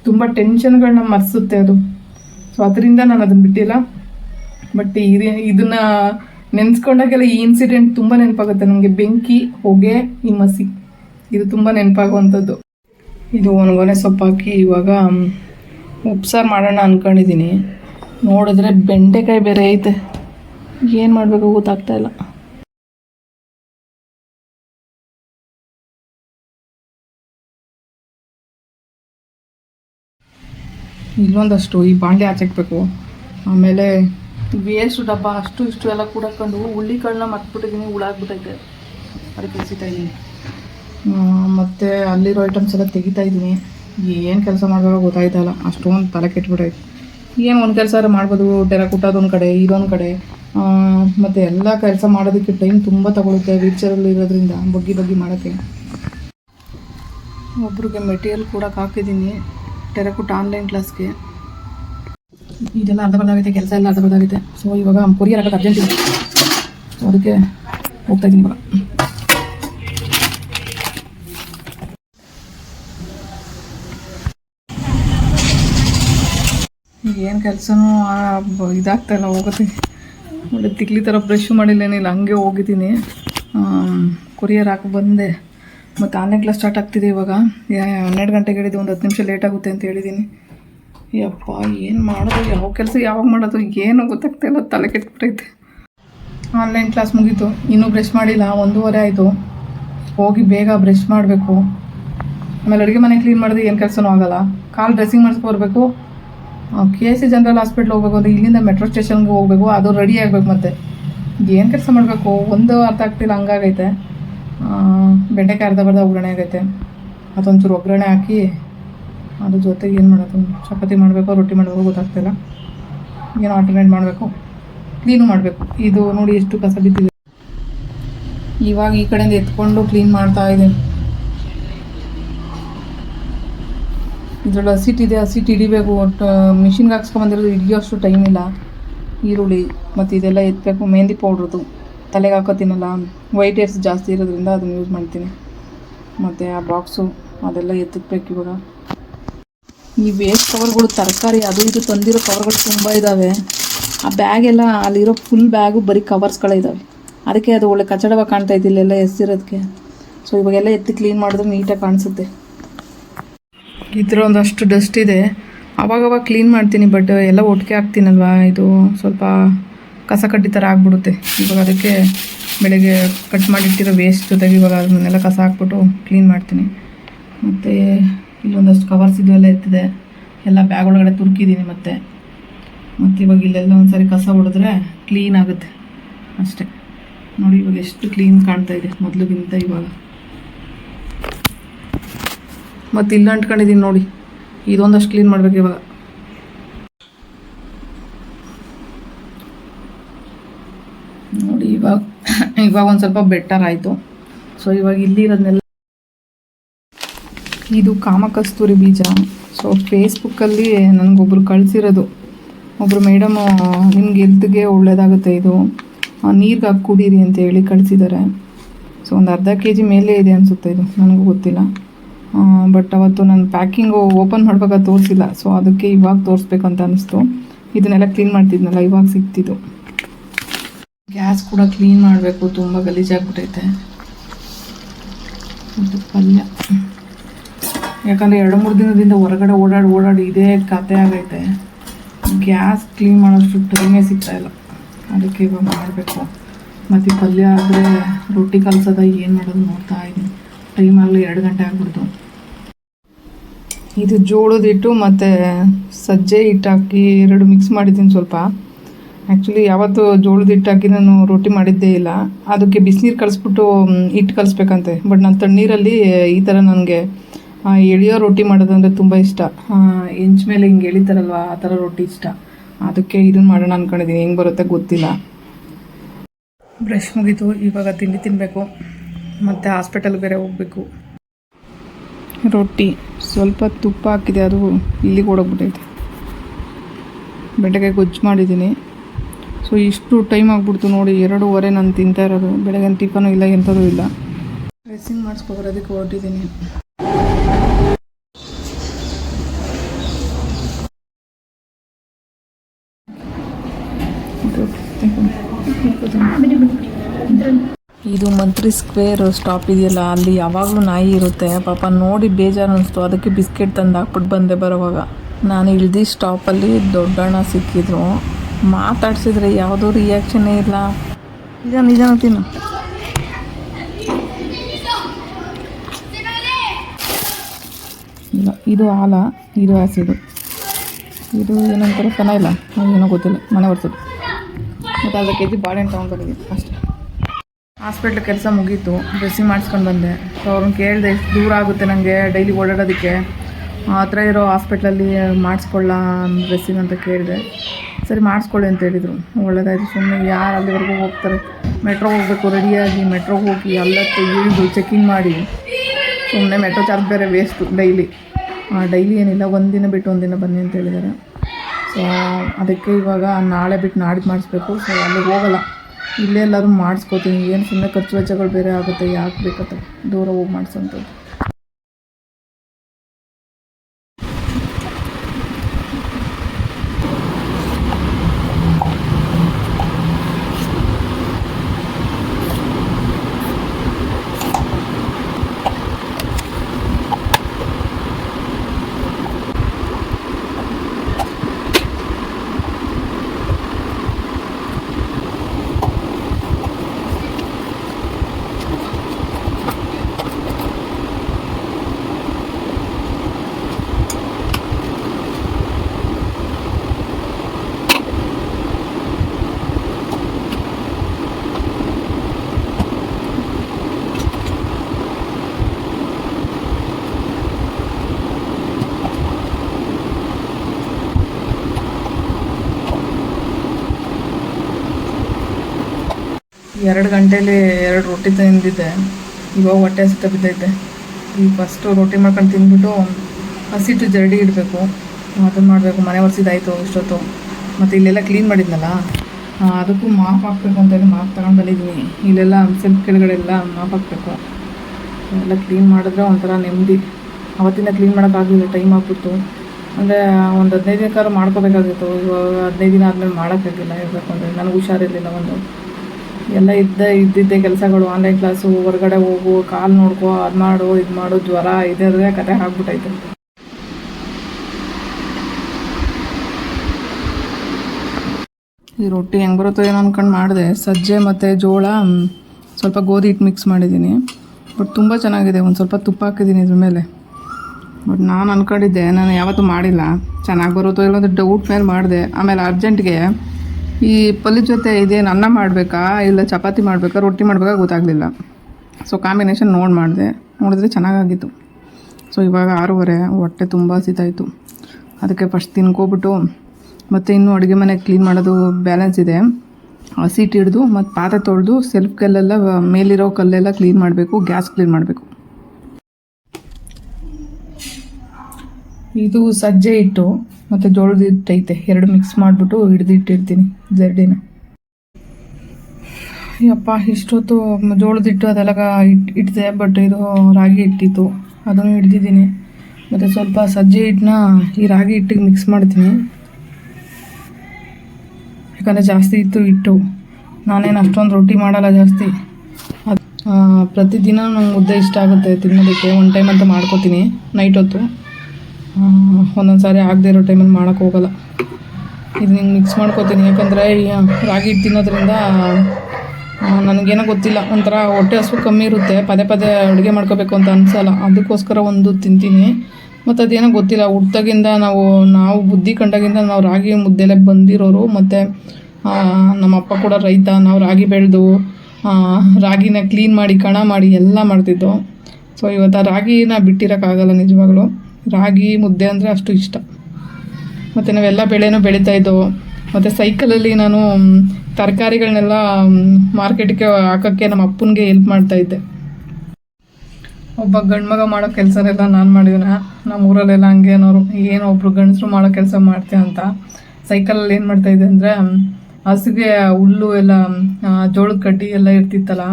ತುಂಬ ಟೆನ್ಷನ್ಗಳನ್ನ ಮರೆಸುತ್ತೆ ಅದು. ಸೊ ಅದರಿಂದ ನಾನು ಅದನ್ನು ಬಿಟ್ಟಿಲ್ಲ. ಬಟ್ ಇದು ಇದನ್ನ ನೆನೆಸ್ಕೊಂಡಾಗೆಲ್ಲ ಈ ಇನ್ಸಿಡೆಂಟ್ ತುಂಬ ನೆನಪಾಗುತ್ತೆ. ನಮಗೆ ಬೆಂಕಿ, ಹೊಗೆ, ಈ ಮಸಿ. ಇದು ತುಂಬ ನೆನಪಾಗುವಂಥದ್ದು. ಇದು ಒಣಗೊನೆ ಸೊಪ್ಪು ಹಾಕಿ ಇವಾಗ ಉಪ್ಸಾರು ಮಾಡೋಣ ಅಂದ್ಕೊಂಡಿದ್ದೀನಿ ನೋಡಿದ್ರೆ ಬೆಂಡೆಕಾಯಿ ಬೇರೆ ಐತೆ. ಏನು ಮಾಡಬೇಕು ಗೊತ್ತಾಗ್ತಾ ಇಲ್ಲ. ಇಲ್ಲೊಂದಷ್ಟು ಈ ಬಾಂಡೆ ಹಾಕಬೇಕು ಆಮೇಲೆ ವೇಸ್ಟ್ ಡಬ್ಬ ಅಷ್ಟು ಇಷ್ಟು ಎಲ್ಲ ಕೂಡಕೊಂಡು ಹುಳ್ಳಿಕಾಳನ್ನ ಮರ್ತ್ಬಿಟ್ಟಿದ್ದೀನಿ ಹುಳಾಗ್ಬಿಟ್ಟೈತೆ. ಅದಕ್ಕೆ ಎಸಿತಾ ಇದ್ದೀನಿ. ಮತ್ತು ಅಲ್ಲಿರೋ ಐಟಮ್ಸ್ ಎಲ್ಲ ತೆಗಿತಾ ಇದ್ದೀನಿ. ಏನು ಕೆಲಸ ಮಾಡಬೇಕು ಗೊತ್ತಾಯ್ತಲ್ಲ ಅಷ್ಟೊಂದು ತಲೆ ಕೆಟ್ಬಿಟ್ಟೈತೆ ಏನು ಒಂದು ಕೆಲಸ ಮಾಡ್ಬೋದು ಟೆರ ಕುಟ್ಟೋದೊಂದು ಕಡೆ ಇದೊಂದು ಕಡೆ. ಮತ್ತು ಎಲ್ಲ ಕೆಲಸ ಮಾಡೋದಕ್ಕೆ ಟೈಮ್ ತುಂಬ ತಗೊಳುತ್ತೆ ವೀಲ್ಚರಲ್ಲಿ ಇರೋದ್ರಿಂದ ಬಗ್ಗಿ ಬಗ್ಗಿ ಮಾಡೋಕ್ಕೆ. ಒಬ್ರಿಗೆ ಮೆಟೀರಿಯಲ್ ಕೂಡ ಹಾಕಿದ್ದೀನಿ ಟೆರಕುಟ್ ಆನ್ಲೈನ್ ಕ್ಲಾಸ್ಗೆ ಇದೆಲ್ಲ ಅರ್ಧ ಬರ್ದಾಗೈತೆ, ಕೆಲಸ ಎಲ್ಲ ಅರ್ಧ ಬರ್ದಾಗೈತೆ. ಸೊ ಇವಾಗ ಕೊರಿಯರ್ ಹಾಕೋದು ಅರ್ಜೆಂಟ್ ಇದೆ. ಸೊ ಅದಕ್ಕೆ ಹೋಗ್ತಾ ಇದ್ದೀನಿ ಇವಾಗ. ಏನು ಕೆಲಸನೂ ಇದಾಗ್ತಾ ಇಲ್ಲ, ಹೋಗುತ್ತೆ. ಒಳ್ಳೆ ತಿಕ್ಲಿ ಥರ ಬ್ರಷ್ ಮಾಡಿಲ್ಲೇನಿಲ್ಲ ಹಂಗೆ ಹೋಗಿದ್ದೀನಿ. ಕೊರಿಯರ್ ಹಾಕಿ ಬಂದೆ. ಮತ್ತು ಆನ್ಲೈನ್ ಕ್ಲಾಸ್ ಸ್ಟಾರ್ಟ್ ಆಗ್ತಿದೆ ಇವಾಗ. ಹನ್ನೆರಡು ಗಂಟೆಗೆ ಹೇಳಿದ್ದು, ಒಂದು ಹತ್ತು ನಿಮಿಷ ಲೇಟ್ ಆಗುತ್ತೆ ಅಂತ ಹೇಳಿದ್ದೀನಿ. ಯಪ್ಪ ಏನು ಮಾಡೋದು? ಯಾವ ಕೆಲಸ ಯಾವಾಗ ಮಾಡೋದು? ಏನು ಗೊತ್ತಾಗ್ತಾ ಇಲ್ಲ. ತಲೆ ಕೆಟ್ಬಿಟ್ಟೈತೆ ಆನ್ಲೈನ್ ಕ್ಲಾಸ್ ಮುಗೀತು. ಇನ್ನೂ ಬ್ರಷ್ ಮಾಡಿಲ್ಲ. ಒಂದೂವರೆ ಆಯಿತು. ಹೋಗಿ ಬೇಗ ಬ್ರಷ್ ಮಾಡಬೇಕು. ಆಮೇಲೆ ಅಡುಗೆ ಮನೆ ಕ್ಲೀನ್ ಮಾಡಿದ್ರೆ ಏನು ಕೆಲಸನೂ ಆಗಲ್ಲ. ಕಾಲು dressing ಮಾಡಿಸ್ಕೊಬರ್ಬೇಕು K S C general hospital ಹೋಗ್ಬೇಕು ಅಂದರೆ ಇಲ್ಲಿಂದ ಮೆಟ್ರೋ ಸ್ಟೇಷನ್ಗೆ ಹೋಗಬೇಕು. ಅದು ರೆಡಿ ಆಗಬೇಕು ಮತ್ತೆ. ಏನು ಕೆಲಸ ಮಾಡಬೇಕು? ಒಂದು ಅರ್ಥ ಆಗ್ತಿಲ್ಲ. ಹಂಗಾಗೈತೆ. ಬೆಂಡೆಕಾಯಿ ಅರ್ಧ ಬರ್ಧ ಒಗ್ಗರಣೆ ಆಗೈತೆ. ಅದೊಂಚೂರು ಒಗ್ಗರಣೆ ಹಾಕಿ ಅದ್ರ ಜೊತೆಗೆ ಏನು ಮಾಡೋದು? ಚಪಾತಿ ಮಾಡಬೇಕು, ರೊಟ್ಟಿ ಮಾಡಬೇಕು ಗೊತ್ತಾಗ್ತಿಲ್ಲ. ಏನೋ ಆಲ್ಟರ್ನೇಟ್ ಮಾಡಬೇಕು. ಕ್ಲೀನು ಮಾಡಬೇಕು. ಇದು ನೋಡಿ ಎಷ್ಟು ಕಸ ಬಿದ್ದಿದೆ. ಇವಾಗ ಈ ಕಡೆಯಿಂದ ಎತ್ಕೊಂಡು ಕ್ಲೀನ್ ಮಾಡ್ತಾ ಇದ್ದೀನಿ. ಇದ್ರಲ್ಲಿ ಹಸಿಟ್ ಇದೆ. ಹಸಿಟ್ ಹಿಡಿಬೇಕು. ಒಟ್ಟು ಮಿಷಿನ್ಗೆ ಹಾಕ್ಸ್ಕೊಂಬಂದಿರೋದು ಹಿಡಿಯೋಷ್ಟು ಟೈಮ್ ಇಲ್ಲ. ಈರುಳ್ಳಿ ಮತ್ತು ಇದೆಲ್ಲ ಎತ್ತಬೇಕು ಮೆಹಂದಿ ಪೌಡ್ರದು ತಲೆಗೆ ಹಾಕೋತೀನಲ್ಲ. ವೈಟ್ ಏರ್ಸ್ ಜಾಸ್ತಿ ಇರೋದ್ರಿಂದ ಅದನ್ನು ಯೂಸ್ ಮಾಡ್ತೀನಿ. ಮತ್ತು ಆ ಬಾಕ್ಸು ಅದೆಲ್ಲ ಎತ್ತಬೇಕು ಇವಾಗ. ಈ ವೇಸ್ಟ್ ಕವರ್ಗಳು ತರಕಾರಿ, ಅದು ಇದು ತಂದಿರೋ ಕವರ್ಗಳು ತುಂಬ ಇದ್ದಾವೆ ಆ ಬ್ಯಾಗ್ ಎಲ್ಲ ಅಲ್ಲಿರೋ ಫುಲ್ ಬ್ಯಾಗು ಬರೀ ಕವರ್ಸ್ಗಳೇ ಇದ್ದಾವೆ ಅದಕ್ಕೆ ಅದು ಒಳ್ಳೆ ಕಚಡವಾಗಿ ಕಾಣ್ತಾ ಇದ್ದಿಲ್ಲ ಎಲ್ಲ ಎಸ್ಸಿರೋದಕ್ಕೆ ಸೊ ಇವಾಗೆಲ್ಲ ಎತ್ತಿ ಕ್ಲೀನ್ ಮಾಡಿದ್ರೆ ನೀಟಾಗಿ ಕಾಣಿಸುತ್ತೆ. ಥರ ಒಂದಷ್ಟು ಡಸ್ಟ್ ಇದೆ. ಅವಾಗವಾಗ ಕ್ಲೀನ್ ಮಾಡ್ತೀನಿ ಬಟ್ ಎಲ್ಲ ಒಟ್ಟಿಗೆ ಹಾಕ್ತೀನಲ್ವಾ? ಇದು ಸ್ವಲ್ಪ ಕಸ ಕಡ್ಡಿ ಥರ ಆಗ್ಬಿಡುತ್ತೆ. ಇವಾಗ ಅದಕ್ಕೆ ಬೆಳಗ್ಗೆ ಕಟ್ ಮಾಡಿಟ್ಟಿರೋ ವೇಸ್ಟ್ ಜೊತೆಗೆ ಇವಾಗ ಅದನ್ನೆಲ್ಲ ಕಸ ಹಾಕ್ಬಿಟ್ಟು ಕ್ಲೀನ್ ಮಾಡ್ತೀನಿ. ಮತ್ತು ಇಲ್ಲೊಂದಷ್ಟು ಕವರ್ಸ್ ಇದೆಲ್ಲ ಎತ್ತಿದೆ. ಎಲ್ಲ ಬ್ಯಾಗ್ ಒಳಗಡೆ ತುರುಕಿದ್ದೀನಿ ಮತ್ತೆ. ಮತ್ತು ಇವಾಗ ಇಲ್ಲೆಲ್ಲ ಒಂದ್ಸರಿ ಕಸ ಹೊಡೆದ್ರೆ ಕ್ಲೀನ್ ಆಗುತ್ತೆ. ಅಷ್ಟೇ. ನೋಡಿ ಇವಾಗ ಎಷ್ಟು ಕ್ಲೀನ್ ಕಾಣ್ತಾ ಇದೆ ಮೊದಲಿಗಿಂತ ಇವಾಗ. ಮತ್ತು ಇಲ್ಲ ಅಂಟ್ಕೊಂಡಿದ್ದೀನಿ ನೋಡಿ. ಇದೊಂದಷ್ಟು ಕ್ಲೀನ್ ಮಾಡ್ಬೇಕು ಇವಾಗ. ನೋಡಿ ಇವಾಗ ಇವಾಗ ಒಂದು ಸ್ವಲ್ಪ ಬೆಟರ್ ಆಯಿತು. ಸೊ ಇವಾಗ ಇಲ್ಲಿರೋದನ್ನೆಲ್ಲ ಇದು ಕಾಮಕಸ್ತೂರಿ ಬೀಜ. ಸೊ ಫೇಸ್ಬುಕ್ಕಲ್ಲಿ ನನಗೊಬ್ರು ಕಳಿಸಿರೋದು. ಒಬ್ಬರು ಮೇಡಮ್ ನಿಮ್ಗೆ ಎಲ್ತ್ಗೆ ಒಳ್ಳೆಯದಾಗುತ್ತೆ ಇದು. ನೀರಿಗೆ ಹಾಕಿ ಕುಡೀರಿ ಅಂತ ಹೇಳಿ ಕಳಿಸಿದ್ದಾರೆ ಸೊ ಒಂದು ಅರ್ಧ ಕೆ ಜಿ ಮೇಲೆ ಇದೆ ಅನಿಸುತ್ತೆ ಇದು. ನನಗೂ ಗೊತ್ತಿಲ್ಲ. ಬಟ್ ಅವತ್ತು ನಾನು ಪ್ಯಾಕಿಂಗು ಓಪನ್ ಮಾಡುವಾಗ ತೋರಿಸಿಲ್ಲ. ಸೊ ಅದಕ್ಕೆ ಇವಾಗ ತೋರಿಸ್ಬೇಕಂತ ಅನ್ನಿಸ್ತು ಇದನ್ನೆಲ್ಲ ಕ್ಲೀನ್ ಮಾಡ್ತಿದ್ನಲ್ಲ, ಇವಾಗ ಸಿಕ್ತಿದ್ದು ಗ್ಯಾಸ್ ಕೂಡ ಕ್ಲೀನ್ ಮಾಡಬೇಕು. ತುಂಬ ಗಲೀಜಾಗ್ಬಿಟ್ಟೈತೆ ಮತ್ತು ಪಲ್ಯ. ಯಾಕಂದರೆ ಎರಡು ಮೂರು ದಿನದಿಂದ ಹೊರಗಡೆ ಓಡಾಡಿ ಓಡಾಡಿ ಇದೇ ಕತೆ ಆಗೈತೆ. ಗ್ಯಾಸ್ ಕ್ಲೀನ್ ಮಾಡೋಷ್ಟು ಟೈಮೇ ಸಿಗ್ತಾ ಇಲ್ಲ. ಅದಕ್ಕೆ ಇವಾಗ ಮಾಡಬೇಕು. ಮತ್ತು ಪಲ್ಯ ಆದರೆ ರೊಟ್ಟಿ ಕಲಸೋದ ಏನು ಮಾಡೋದು ನೋಡ್ತಾ ಇದ್ದೀನಿ ಟೈಮ್ ಆಗಲಿ ಎರಡು ಗಂಟೆ ಆಗ್ಬಿಡ್ತು. ಇದು ಜೋಳದ ಹಿಟ್ಟು ಮತ್ತು ಸಜ್ಜೆ ಹಿಟ್ಟು ಹಾಕಿ ಎರಡು ಮಿಕ್ಸ್ ಮಾಡಿದ್ದೀನಿ ಸ್ವಲ್ಪ. ಆ್ಯಕ್ಚುಲಿ ಯಾವತ್ತು ಜೋಳದ ಹಿಟ್ಟು ಹಾಕಿ ನಾನು ರೊಟ್ಟಿ ಮಾಡಿದ್ದೇ ಇಲ್ಲ. ಅದಕ್ಕೆ ಬಿಸಿನೀರು ಕಲಿಸ್ಬಿಟ್ಟು ಹಿಟ್ಟು ಕಲಿಸ್ಬೇಕಂತೆ. ಬಟ್ ನಾನು ತಣ್ಣೀರಲ್ಲಿ ಈ ಥರ ನನಗೆ ಎಳೆಯೋ ರೊಟ್ಟಿ ಮಾಡೋದಂದರೆ ತುಂಬ ಇಷ್ಟ. ಹೆಂಚ್ ಮೇಲೆ ಹಿಂಗೆ ಎಳಿತಾರಲ್ವ, ಆ ಥರ ರೊಟ್ಟಿ ಇಷ್ಟ. ಅದಕ್ಕೆ ಇದನ್ನು ಮಾಡೋಣ ಅಂದ್ಕೊಂಡಿದ್ದೀನಿ ಹೆಂಗೆ ಬರುತ್ತೆ ಗೊತ್ತಿಲ್ಲ. ಬ್ರಷ್ ಮುಗೀತು. ಇವಾಗ ತಿಂಡಿ ತಿನ್ನಬೇಕು ಮತ್ತು ಹಾಸ್ಪಿಟಲ್ ಬೇರೆ ಹೋಗಬೇಕು. ರೊಟ್ಟಿ. ಸ್ವಲ್ಪ ತುಪ್ಪ ಹಾಕಿದೆ. ಅದು ಇಲ್ಲಿಗೆ ಓಡೋಗ್ಬಿಟ್ಟೈತೆ ಬೆಂಡೆಕಾಯಿ ಗೊಜ್ಜು ಮಾಡಿದ್ದೀನಿ ಸೊ, ಇಷ್ಟು ಟೈಮ್ ಆಗಿಬಿಡ್ತು ನೋಡಿ. ಎರಡೂವರೆ ನಾನು ತಿಂತಾ ಇರೋದು. ಬೆಳಗ್ಗೆ ಟಿಫನು ಇಲ್ಲ, ಎಂಥದೂ ಇಲ್ಲ. ಡ್ರೆಸ್ಸಿಂಗ್ ಮಾಡಿಸ್ಕೊಬರೋದಕ್ಕೆ ಹೊರಟಿದ್ದೀನಿ ಇದು ಮಂತ್ರಿ ಸ್ಕ್ವೇರ್ ಸ್ಟಾಪ್ ಇದೆಯಲ್ಲ, ಅಲ್ಲಿ ಯಾವಾಗಲೂ ನಾಯಿ ಇರುತ್ತೆ. ಪಾಪ ನೋಡಿ ಬೇಜಾರು ಅನಿಸ್ತು ಅದಕ್ಕೆ ಬಿಸ್ಕೆಟ್ ತಂದು ಹಾಕ್ಬಿಟ್ಟು ಬಂದೆ ಬರೋವಾಗ. ನಾನು ಇಳ್ದಿ ಸ್ಟಾಪಲ್ಲಿ ದೊಡ್ಡಣ್ಣ ಸಿಕ್ಕಿದ್ರು. ಮಾತಾಡ್ಸಿದ್ರೆ ಯಾವುದೂ ರಿಯಾಕ್ಷನ್ನೇ ಇಲ್ಲ. ಈಗ ನಿಜ ತಿನ್ನು. ಇದು ಹಾಲ, ಇದು ಹಾಸಿದು ಇದು ಏನಂತಾರೆ ಇಲ್ಲ ಏನೋ ಗೊತ್ತಿಲ್ಲ, ಮನೆ ಬರ್ತದೆ ಮತ್ತು ಅರ್ಧ ಕೆ ಜಿ ಬಾಳೆಹಣ್ಣು ಅಷ್ಟೇ. ಹಾಸ್ಪಿಟ್ಲ್ ಕೆಲಸ ಮುಗೀತು. ಡ್ರೆಸ್ಸಿಂಗ್ ಮಾಡಿಸ್ಕೊಂಡು ಬಂದೆ. ಸೊ ಅವ್ರನ್ನ ಕೇಳಿದೆ ಎಷ್ಟು ದೂರ ಆಗುತ್ತೆ ನನಗೆ ಡೈಲಿ ಓಡಾಡೋದಕ್ಕೆ. ಹತ್ರ ಇರೋ ಹಾಸ್ಪಿಟ್ಲಲ್ಲಿ ಮಾಡಿಸ್ಕೊಳ್ಳ ಡ್ರೆಸ್ಸಿಂಗ್ ಅಂತ ಕೇಳಿದೆ. ಸರಿ, ಮಾಡಿಸ್ಕೊಳ್ಳಿ ಅಂತ ಹೇಳಿದರು. ಒಳ್ಳೆದಾಯಿತು ಸುಮ್ಮನೆ ಯಾರು ಅಲ್ಲಿವರೆಗೂ ಹೋಗ್ತಾರೆ. ಮೆಟ್ರೋ ಹೋಗಬೇಕು, ರೆಡಿಯಾಗಿ ಮೆಟ್ರೋಗೆ ಹೋಗಿ ಅಲ್ಲತ್ತು ಇಳಿದು ಚೆಕಿಂಗ್ ಮಾಡಿ. ಸುಮ್ಮನೆ ಮೆಟ್ರೋ ಚಾರ್ಜ್ ಬೇರೆ ವೇಸ್ಟು ಡೈಲಿ ಡೈಲಿ ಏನಿಲ್ಲ, ಒಂದಿನ ಬಿಟ್ಟು ಒಂದಿನ ಬನ್ನಿ ಅಂತ ಹೇಳಿದ್ದಾರೆ ಸೊ ಅದಕ್ಕೆ ಇವಾಗ ನಾಳೆ ಬಿಟ್ಟು ನಾಡಿದ್ದು ಮಾಡಿಸ್ಬೇಕು. ಸೊ ಅಲ್ಲಿಗೆ ಹೋಗಲ್ಲ. ಇಲ್ಲೇ ಎಲ್ಲಾದ್ರೂ ಮಾಡಿಸ್ಕೋತೀನಿ. ಏನು ಸುಮ್ಮನೆ ಖರ್ಚು ವೆಚ್ಚಗಳು ಬೇರೆ ಆಗುತ್ತೆ. ಯಾಕೆ ಬೇಕತ್ತ ದೂರ ಹೋಗಿ ಮಾಡಿಸೋಂಥದ್ದು. ಎರಡು ಗಂಟೆಯಲ್ಲಿ ಎರಡು ರೊಟ್ಟಿ ತಿಂದಿದ್ದೆ. ಇವಾಗ ಹೊಟ್ಟೆ ಹಸಿತ ಬಿದ್ದೈತೆ. ಈಗ ಫಸ್ಟು ರೊಟ್ಟಿ ಮಾಡ್ಕೊಂಡು ತಿಂದ್ಬಿಟ್ಟು ಹಸಿಟ್ಟು ಜರಡಿ ಇಡಬೇಕು. ಅದನ್ನು ಮಾಡಬೇಕು. ಮನೆ ಒರೆಸಿದಾಯಿತು ಇಷ್ಟೊತ್ತು. ಮತ್ತು ಇಲ್ಲೆಲ್ಲ ಕ್ಲೀನ್ ಮಾಡಿದ್ನಲ್ಲ? ಅದಕ್ಕೂ ಮಾಪ್ ಹಾಕ್ಬೇಕು ಅಂತೇಳಿ ಮಾಪ್ ತಗೊಂಡು ಬಂದಿದ್ದೀನಿ ಇಲ್ಲೆಲ್ಲ ಸೆಲ್ಫ್ ಕೆಳಗಡೆಲ್ಲ ಮಾಪ್ ಹಾಕಬೇಕು. ಎಲ್ಲ ಕ್ಲೀನ್ ಮಾಡಿದ್ರೆ ಒಂಥರ ನೆಮ್ಮದಿ. ಅವತ್ತಿನ ಕ್ಲೀನ್ ಮಾಡೋಕ್ಕಾಗಲಿಲ್ಲ ಟೈಮ್ ಆಗ್ಬಿಟ್ಟು ಅಂದರೆ ಒಂದು ಹದಿನೈದು ದಿನಕ್ಕಾದ್ರೂ ಮಾಡ್ಕೋಬೇಕಾಗಿತ್ತು. ಇವಾಗ ಹದಿನೈದು ದಿನ ಆದಮೇಲೆ ಮಾಡೋಕ್ಕಾಗಿಲ್ಲ ಹೇಳಬೇಕು ಅಂದರೆ. ನನಗೆ ಹುಷಾರಿರಲಿಲ್ಲ ಒಂದು. ಎಲ್ಲ ಇದ್ದ ಇದ್ದಿದ್ದೆ ಕೆಲಸಗಳು ಆನ್ಲೈನ್ ಕ್ಲಾಸು ಹೊರಗಡೆ ಹೋಗು, ಕಾಲು ನೋಡ್ಕೋ, ಅದು ಮಾಡು, ಇದು ಮಾಡು, ಜ್ವರ, ಇದೇ ಕತೆ ಆಗ್ಬಿಟ್ಟೈತೆ ಈ ರೊಟ್ಟಿ ಹೆಂಗೆ ಬರುತ್ತೋ ಏನೋ ಅನ್ಕೊಂಡು ಮಾಡಿದೆ. ಸಜ್ಜೆ ಮತ್ತು ಜೋಳ ಸ್ವಲ್ಪ ಗೋಧಿ ಹಿಟ್ಟು ಮಿಕ್ಸ್ ಮಾಡಿದ್ದೀನಿ. ಬಟ್ ತುಂಬ ಚೆನ್ನಾಗಿದೆ, ಒಂದು ಸ್ವಲ್ಪ ತುಪ್ಪ ಹಾಕಿದ್ದೀನಿ ಇದ್ರ ಮೇಲೆ. ಬಟ್ ನಾನು ಅಂದ್ಕೊಂಡಿದ್ದೆ ನಾನು ಯಾವತ್ತೂ ಮಾಡಿಲ್ಲ. ಚೆನ್ನಾಗಿ ಬರುತ್ತೋ ಇಲ್ಲ ಅಂತ ಡೌಟ್ ಮೇಲೆ ಮಾಡಿದೆ. ಆಮೇಲೆ ಅರ್ಜೆಂಟ್ಗೆ ಈ ಪಲ್ಲಿ ಜೊತೆ ಇದೇನು ಅನ್ನ ಮಾಡಬೇಕಾ? ಇಲ್ಲ ಚಪಾತಿ ಮಾಡಬೇಕಾ? ರೊಟ್ಟಿ ಮಾಡಬೇಕಾ ಗೊತ್ತಾಗಲಿಲ್ಲ. ಸೊ ಕಾಂಬಿನೇಷನ್ ನೋಡಿ ಮಾಡಿದೆ. ನೋಡಿದ್ರೆ ಚೆನ್ನಾಗಾಗಿತ್ತು. ಸೊ ಇವಾಗ ಆರೂವರೆ, ಹೊಟ್ಟೆ ತುಂಬ ಹಸಿತಾಯಿತು. ಅದಕ್ಕೆ ಫಸ್ಟ್ ತಿನ್ಕೋಬಿಟ್ಟು, ಮತ್ತು ಇನ್ನೂ ಅಡುಗೆ ಮನೆ ಕ್ಲೀನ್ ಮಾಡೋದು ಬ್ಯಾಲೆನ್ಸ್ ಇದೆ. ಸೀಟ್ ಹಿಡಿದು, ಮತ್ತು ಪಾತ್ರೆ ತೊಳೆದು ಸೆಲ್ಫ್ ಕಲ್ಲೆಲ್ಲ, ಮೇಲಿರೋ ಕಲ್ಲೆಲ್ಲ ಕ್ಲೀನ್ ಮಾಡಬೇಕು ಗ್ಯಾಸ್ ಕ್ಲೀನ್ ಮಾಡಬೇಕು. ಇದು ಸಜ್ಜೆ ಹಿಟ್ಟು. ಮತ್ತು ಜೋಳದ ಹಿಟ್ಟೈತೆ ಎರಡು ಮಿಕ್ಸ್ ಮಾಡಿಬಿಟ್ಟು ಹಿಡಿದಿಟ್ಟಿರ್ತೀನಿ ಜರ್ಡಿನ. ಯಪ್ಪ ಇಷ್ಟೊತ್ತು ಜೋಳದ ಹಿಟ್ಟು ಅದೆಲ್ಲ ಇಟ್ಟು ಇಟ್ಟಿದೆ ಬಟ್ ಇದು ರಾಗಿ ಹಿಟ್ಟಿತ್ತು. ಅದನ್ನು ಹಿಡ್ದಿದ್ದೀನಿ. ಮತ್ತು ಸ್ವಲ್ಪ ಸಜ್ಜೆ ಹಿಟ್ಟನ್ನ ಈ ರಾಗಿ ಹಿಟ್ಟಿಗೆ ಮಿಕ್ಸ್ ಮಾಡ್ತೀನಿ. ಯಾಕಂದರೆ ಜಾಸ್ತಿ ಇತ್ತು ಹಿಟ್ಟು. ನಾನೇನು ಅಷ್ಟೊಂದು ರೊಟ್ಟಿ ಮಾಡಲ್ಲ ಜಾಸ್ತಿ. ಅದು ಪ್ರತಿದಿನ ನಂಗೆ ಮುದ್ದೆ ಇಷ್ಟ ಆಗುತ್ತೆ ತಿನ್ನೋದಕ್ಕೆ. ಒನ್ ಟೈಮ್ ಅಂತ ಮಾಡ್ಕೋತೀನಿ. ನೈಟ್ ಹೊತ್ತು. ಒಂದೊಂದು ಸಾರಿ ಆಗದೆ ಇರೋ ಟೈಮಲ್ಲಿ ಮಾಡೋಕ್ಕೆ ಹೋಗಲ್ಲ. ಇದು ನಿಂಗೆ ಮಿಕ್ಸ್ ಮಾಡ್ಕೋತೀನಿ. ಯಾಕಂದರೆ ರಾಗಿ ಹಿಟ್ಟು ತಿನ್ನೋದ್ರಿಂದ ನನಗೇನೋ ಗೊತ್ತಿಲ್ಲ. ಒಂಥರ ಹೊಟ್ಟೆ ಹಸು ಕಮ್ಮಿ ಇರುತ್ತೆ. ಪದೇ ಪದೇ ಅಡುಗೆ ಮಾಡ್ಕೋಬೇಕು ಅಂತ ಅನಿಸಲ್ಲ. ಅದಕ್ಕೋಸ್ಕರ ಒಂದು ತಿಂತೀನಿ. ಮತ್ತು ಅದೇನೋ ಗೊತ್ತಿಲ್ಲ. ಹುಟ್ಟಾಗಿಂದ ನಾವು ನಾವು ಬುದ್ಧಿ ಕಂಡಾಗಿಂದ ನಾವು ರಾಗಿ ಮುದ್ದೆಲೆ ಬಂದಿರೋರು. ಮತ್ತು ನಮ್ಮ ಅಪ್ಪ ಕೂಡ ರೈತ. ನಾವು ರಾಗಿ ಬೆಳೆದು ರಾಗಿನ ಕ್ಲೀನ್ ಮಾಡಿ, ಕಣ ಮಾಡಿ ಎಲ್ಲ ಮಾಡ್ತಿದ್ದೋ. ಸೊ ಇವತ್ತು ರಾಗಿನ ಬಿಟ್ಟಿರೋಕ್ಕಾಗಲ್ಲ ನಿಜವಾಗ್ಲೂ. ರಾಗಿ, ಮುದ್ದೆ ಅಂದರೆ ಅಷ್ಟು ಇಷ್ಟ. ಮತ್ತು ನಾವೆಲ್ಲ ಬೆಳೆನೂ ಬೆಳೀತಾ ಇದ್ದೋ ಮತ್ತು ಸೈಕಲಲ್ಲಿ ನಾನು ತರಕಾರಿಗಳನ್ನೆಲ್ಲ ಮಾರ್ಕೆಟ್ಗೆ ಹಾಕೋಕ್ಕೆ ನಮ್ಮ ಅಪ್ಪನಿಗೆ ಹೆಲ್ಪ್ ಮಾಡ್ತಾ ಇದ್ದೆ. ಒಬ್ಬ ಗಂಡ್ಮಗ ಮಾಡೋ ಕೆಲಸನೆಲ್ಲ ನಾನು ಮಾಡಿದಿನ. ನಮ್ಮ ಊರಲ್ಲೆಲ್ಲ ಹಂಗೆ ಅನ್ನೋರು, ಏನು ಒಬ್ರು ಗಂಡಸರು ಮಾಡೋ ಕೆಲಸ ಮಾಡ್ತೀಯ ಅಂತ. ಸೈಕಲಲ್ಲಿ ಏನು ಮಾಡ್ತಾ ಇದ್ದೆ ಅಂದರೆ ಹಸುಗೆ, ಹುಲ್ಲು ಎಲ್ಲ ಜೋಳದ ಕಡ್ಡಿ ಎಲ್ಲ ಇರ್ತಿತ್ತಲ್ಲ,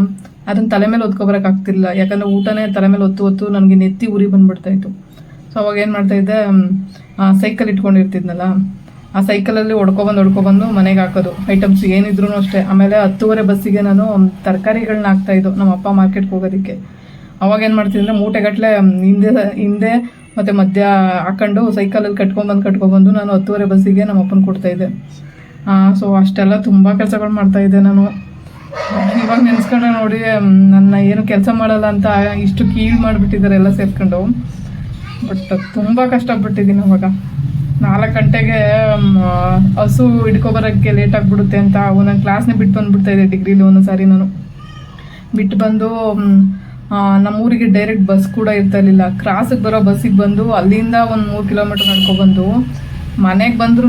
ಅದನ್ನ ತಲೆ ಮೇಲೆ ಹೊತ್ಕೊಬರಕ್ಕೆ ಆಗ್ತಿರ್ಲಿಲ್ಲ. ಯಾಕಂದರೆ ಊಟನೇ ತಲೆ ಮೇಲೆ ಹೊತ್ತು ಹೊತ್ತು ನನಗೆ ನೆತ್ತಿ ಉರಿ ಬಂದ್ಬಿಡ್ತಾ ಇತ್ತು. ಸೊ ಅವಾಗ ಏನು ಇದ್ದೆ ಸೈಕಲ್ ಇಟ್ಕೊಂಡಿರ್ತಿದ್ನಲ್ಲ, ಆ ಸೈಕಲಲ್ಲಿ ಹೊಡ್ಕೊಬಂದು ಹೊಡ್ಕೊಬಂದು ಮನೆಗೆ ಹಾಕೋದು. ಐಟಮ್ಸ್ ಏನಿದ್ರು ಅಷ್ಟೇ. ಆಮೇಲೆ ಹತ್ತುವರೆ ಬಸ್ಸಿಗೆ ನಾನು ತರಕಾರಿಗಳನ್ನ ಹಾಕ್ತಾ ಇದ್ದು ನಮ್ಮ ಅಪ್ಪ ಮಾರ್ಕೆಟ್ಗೆ ಹೋಗೋದಕ್ಕೆ. ಅವಾಗ ಏನು ಮಾಡ್ತಿದ್ರೆ ಮೂಟೆಗಟ್ಟಲೆ ಹಿಂದೆ ಹಿಂದೆ ಮತ್ತು ಮಧ್ಯ ಹಾಕೊಂಡು ಸೈಕಲಲ್ಲಿ ಕಟ್ಕೊಂಬಂದು ಕಟ್ಕೊಬಂದು ನಾನು ಹತ್ತುವರೆ ಬಸ್ಸಿಗೆ ನಮ್ಮ ಅಪ್ಪನ ಕೊಡ್ತಾಯಿದ್ದೆ ಸೊ ಅಷ್ಟೆಲ್ಲ ತುಂಬ ಕೆಲಸಗಳು ಮಾಡ್ತಾಯಿದ್ದೆ ನಾನು. ಇವಾಗ ನೆನ್ಸ್ಕೊಂಡ್ರೆ ನೋಡಿ ನನ್ನ ಏನು ಕೆಲಸ ಮಾಡಲ್ಲ ಅಂತ ಇಷ್ಟು ಕೀಳು ಮಾಡಿಬಿಟ್ಟಿದ್ದಾರೆ ಎಲ್ಲ ಸೇರ್ಕೊಂಡು. ಬಟ್ ತುಂಬ ಕಷ್ಟಪಟ್ಟಿದ್ದೀನಿ ಅವಾಗ. ನಾಲ್ಕು ಗಂಟೆಗೆ ಹಸು ಹಿಡ್ಕೊಬರೋಕ್ಕೆ ಲೇಟ್ ಆಗಿಬಿಡುತ್ತೆ ಅಂತ ಒಂದೊಂದು ಕ್ಲಾಸ್ನೇ ಬಿಟ್ಟು ಬಂದ್ಬಿಡ್ತಾ ಇದ್ದೆ ಡಿಗ್ರಿಲಿ ಒಂದೊಂದು ಸಾರಿ ನಾನು. ಬಿಟ್ಟು ಬಂದು ನಮ್ಮ ಊರಿಗೆ ಡೈರೆಕ್ಟ್ ಬಸ್ ಕೂಡ ಇರ್ತಾಯಿರಲಿಲ್ಲ ಕ್ರಾಸಿಗೆ ಬರೋ ಬಸ್ಸಿಗೆ ಬಂದು ಅಲ್ಲಿಂದ ಒಂದು ಮೂರು ಕಿಲೋಮೀಟ್ರ್ ನಡ್ಕೊಬಂದು ಮನೆಗೆ ಬಂದ್ರೂ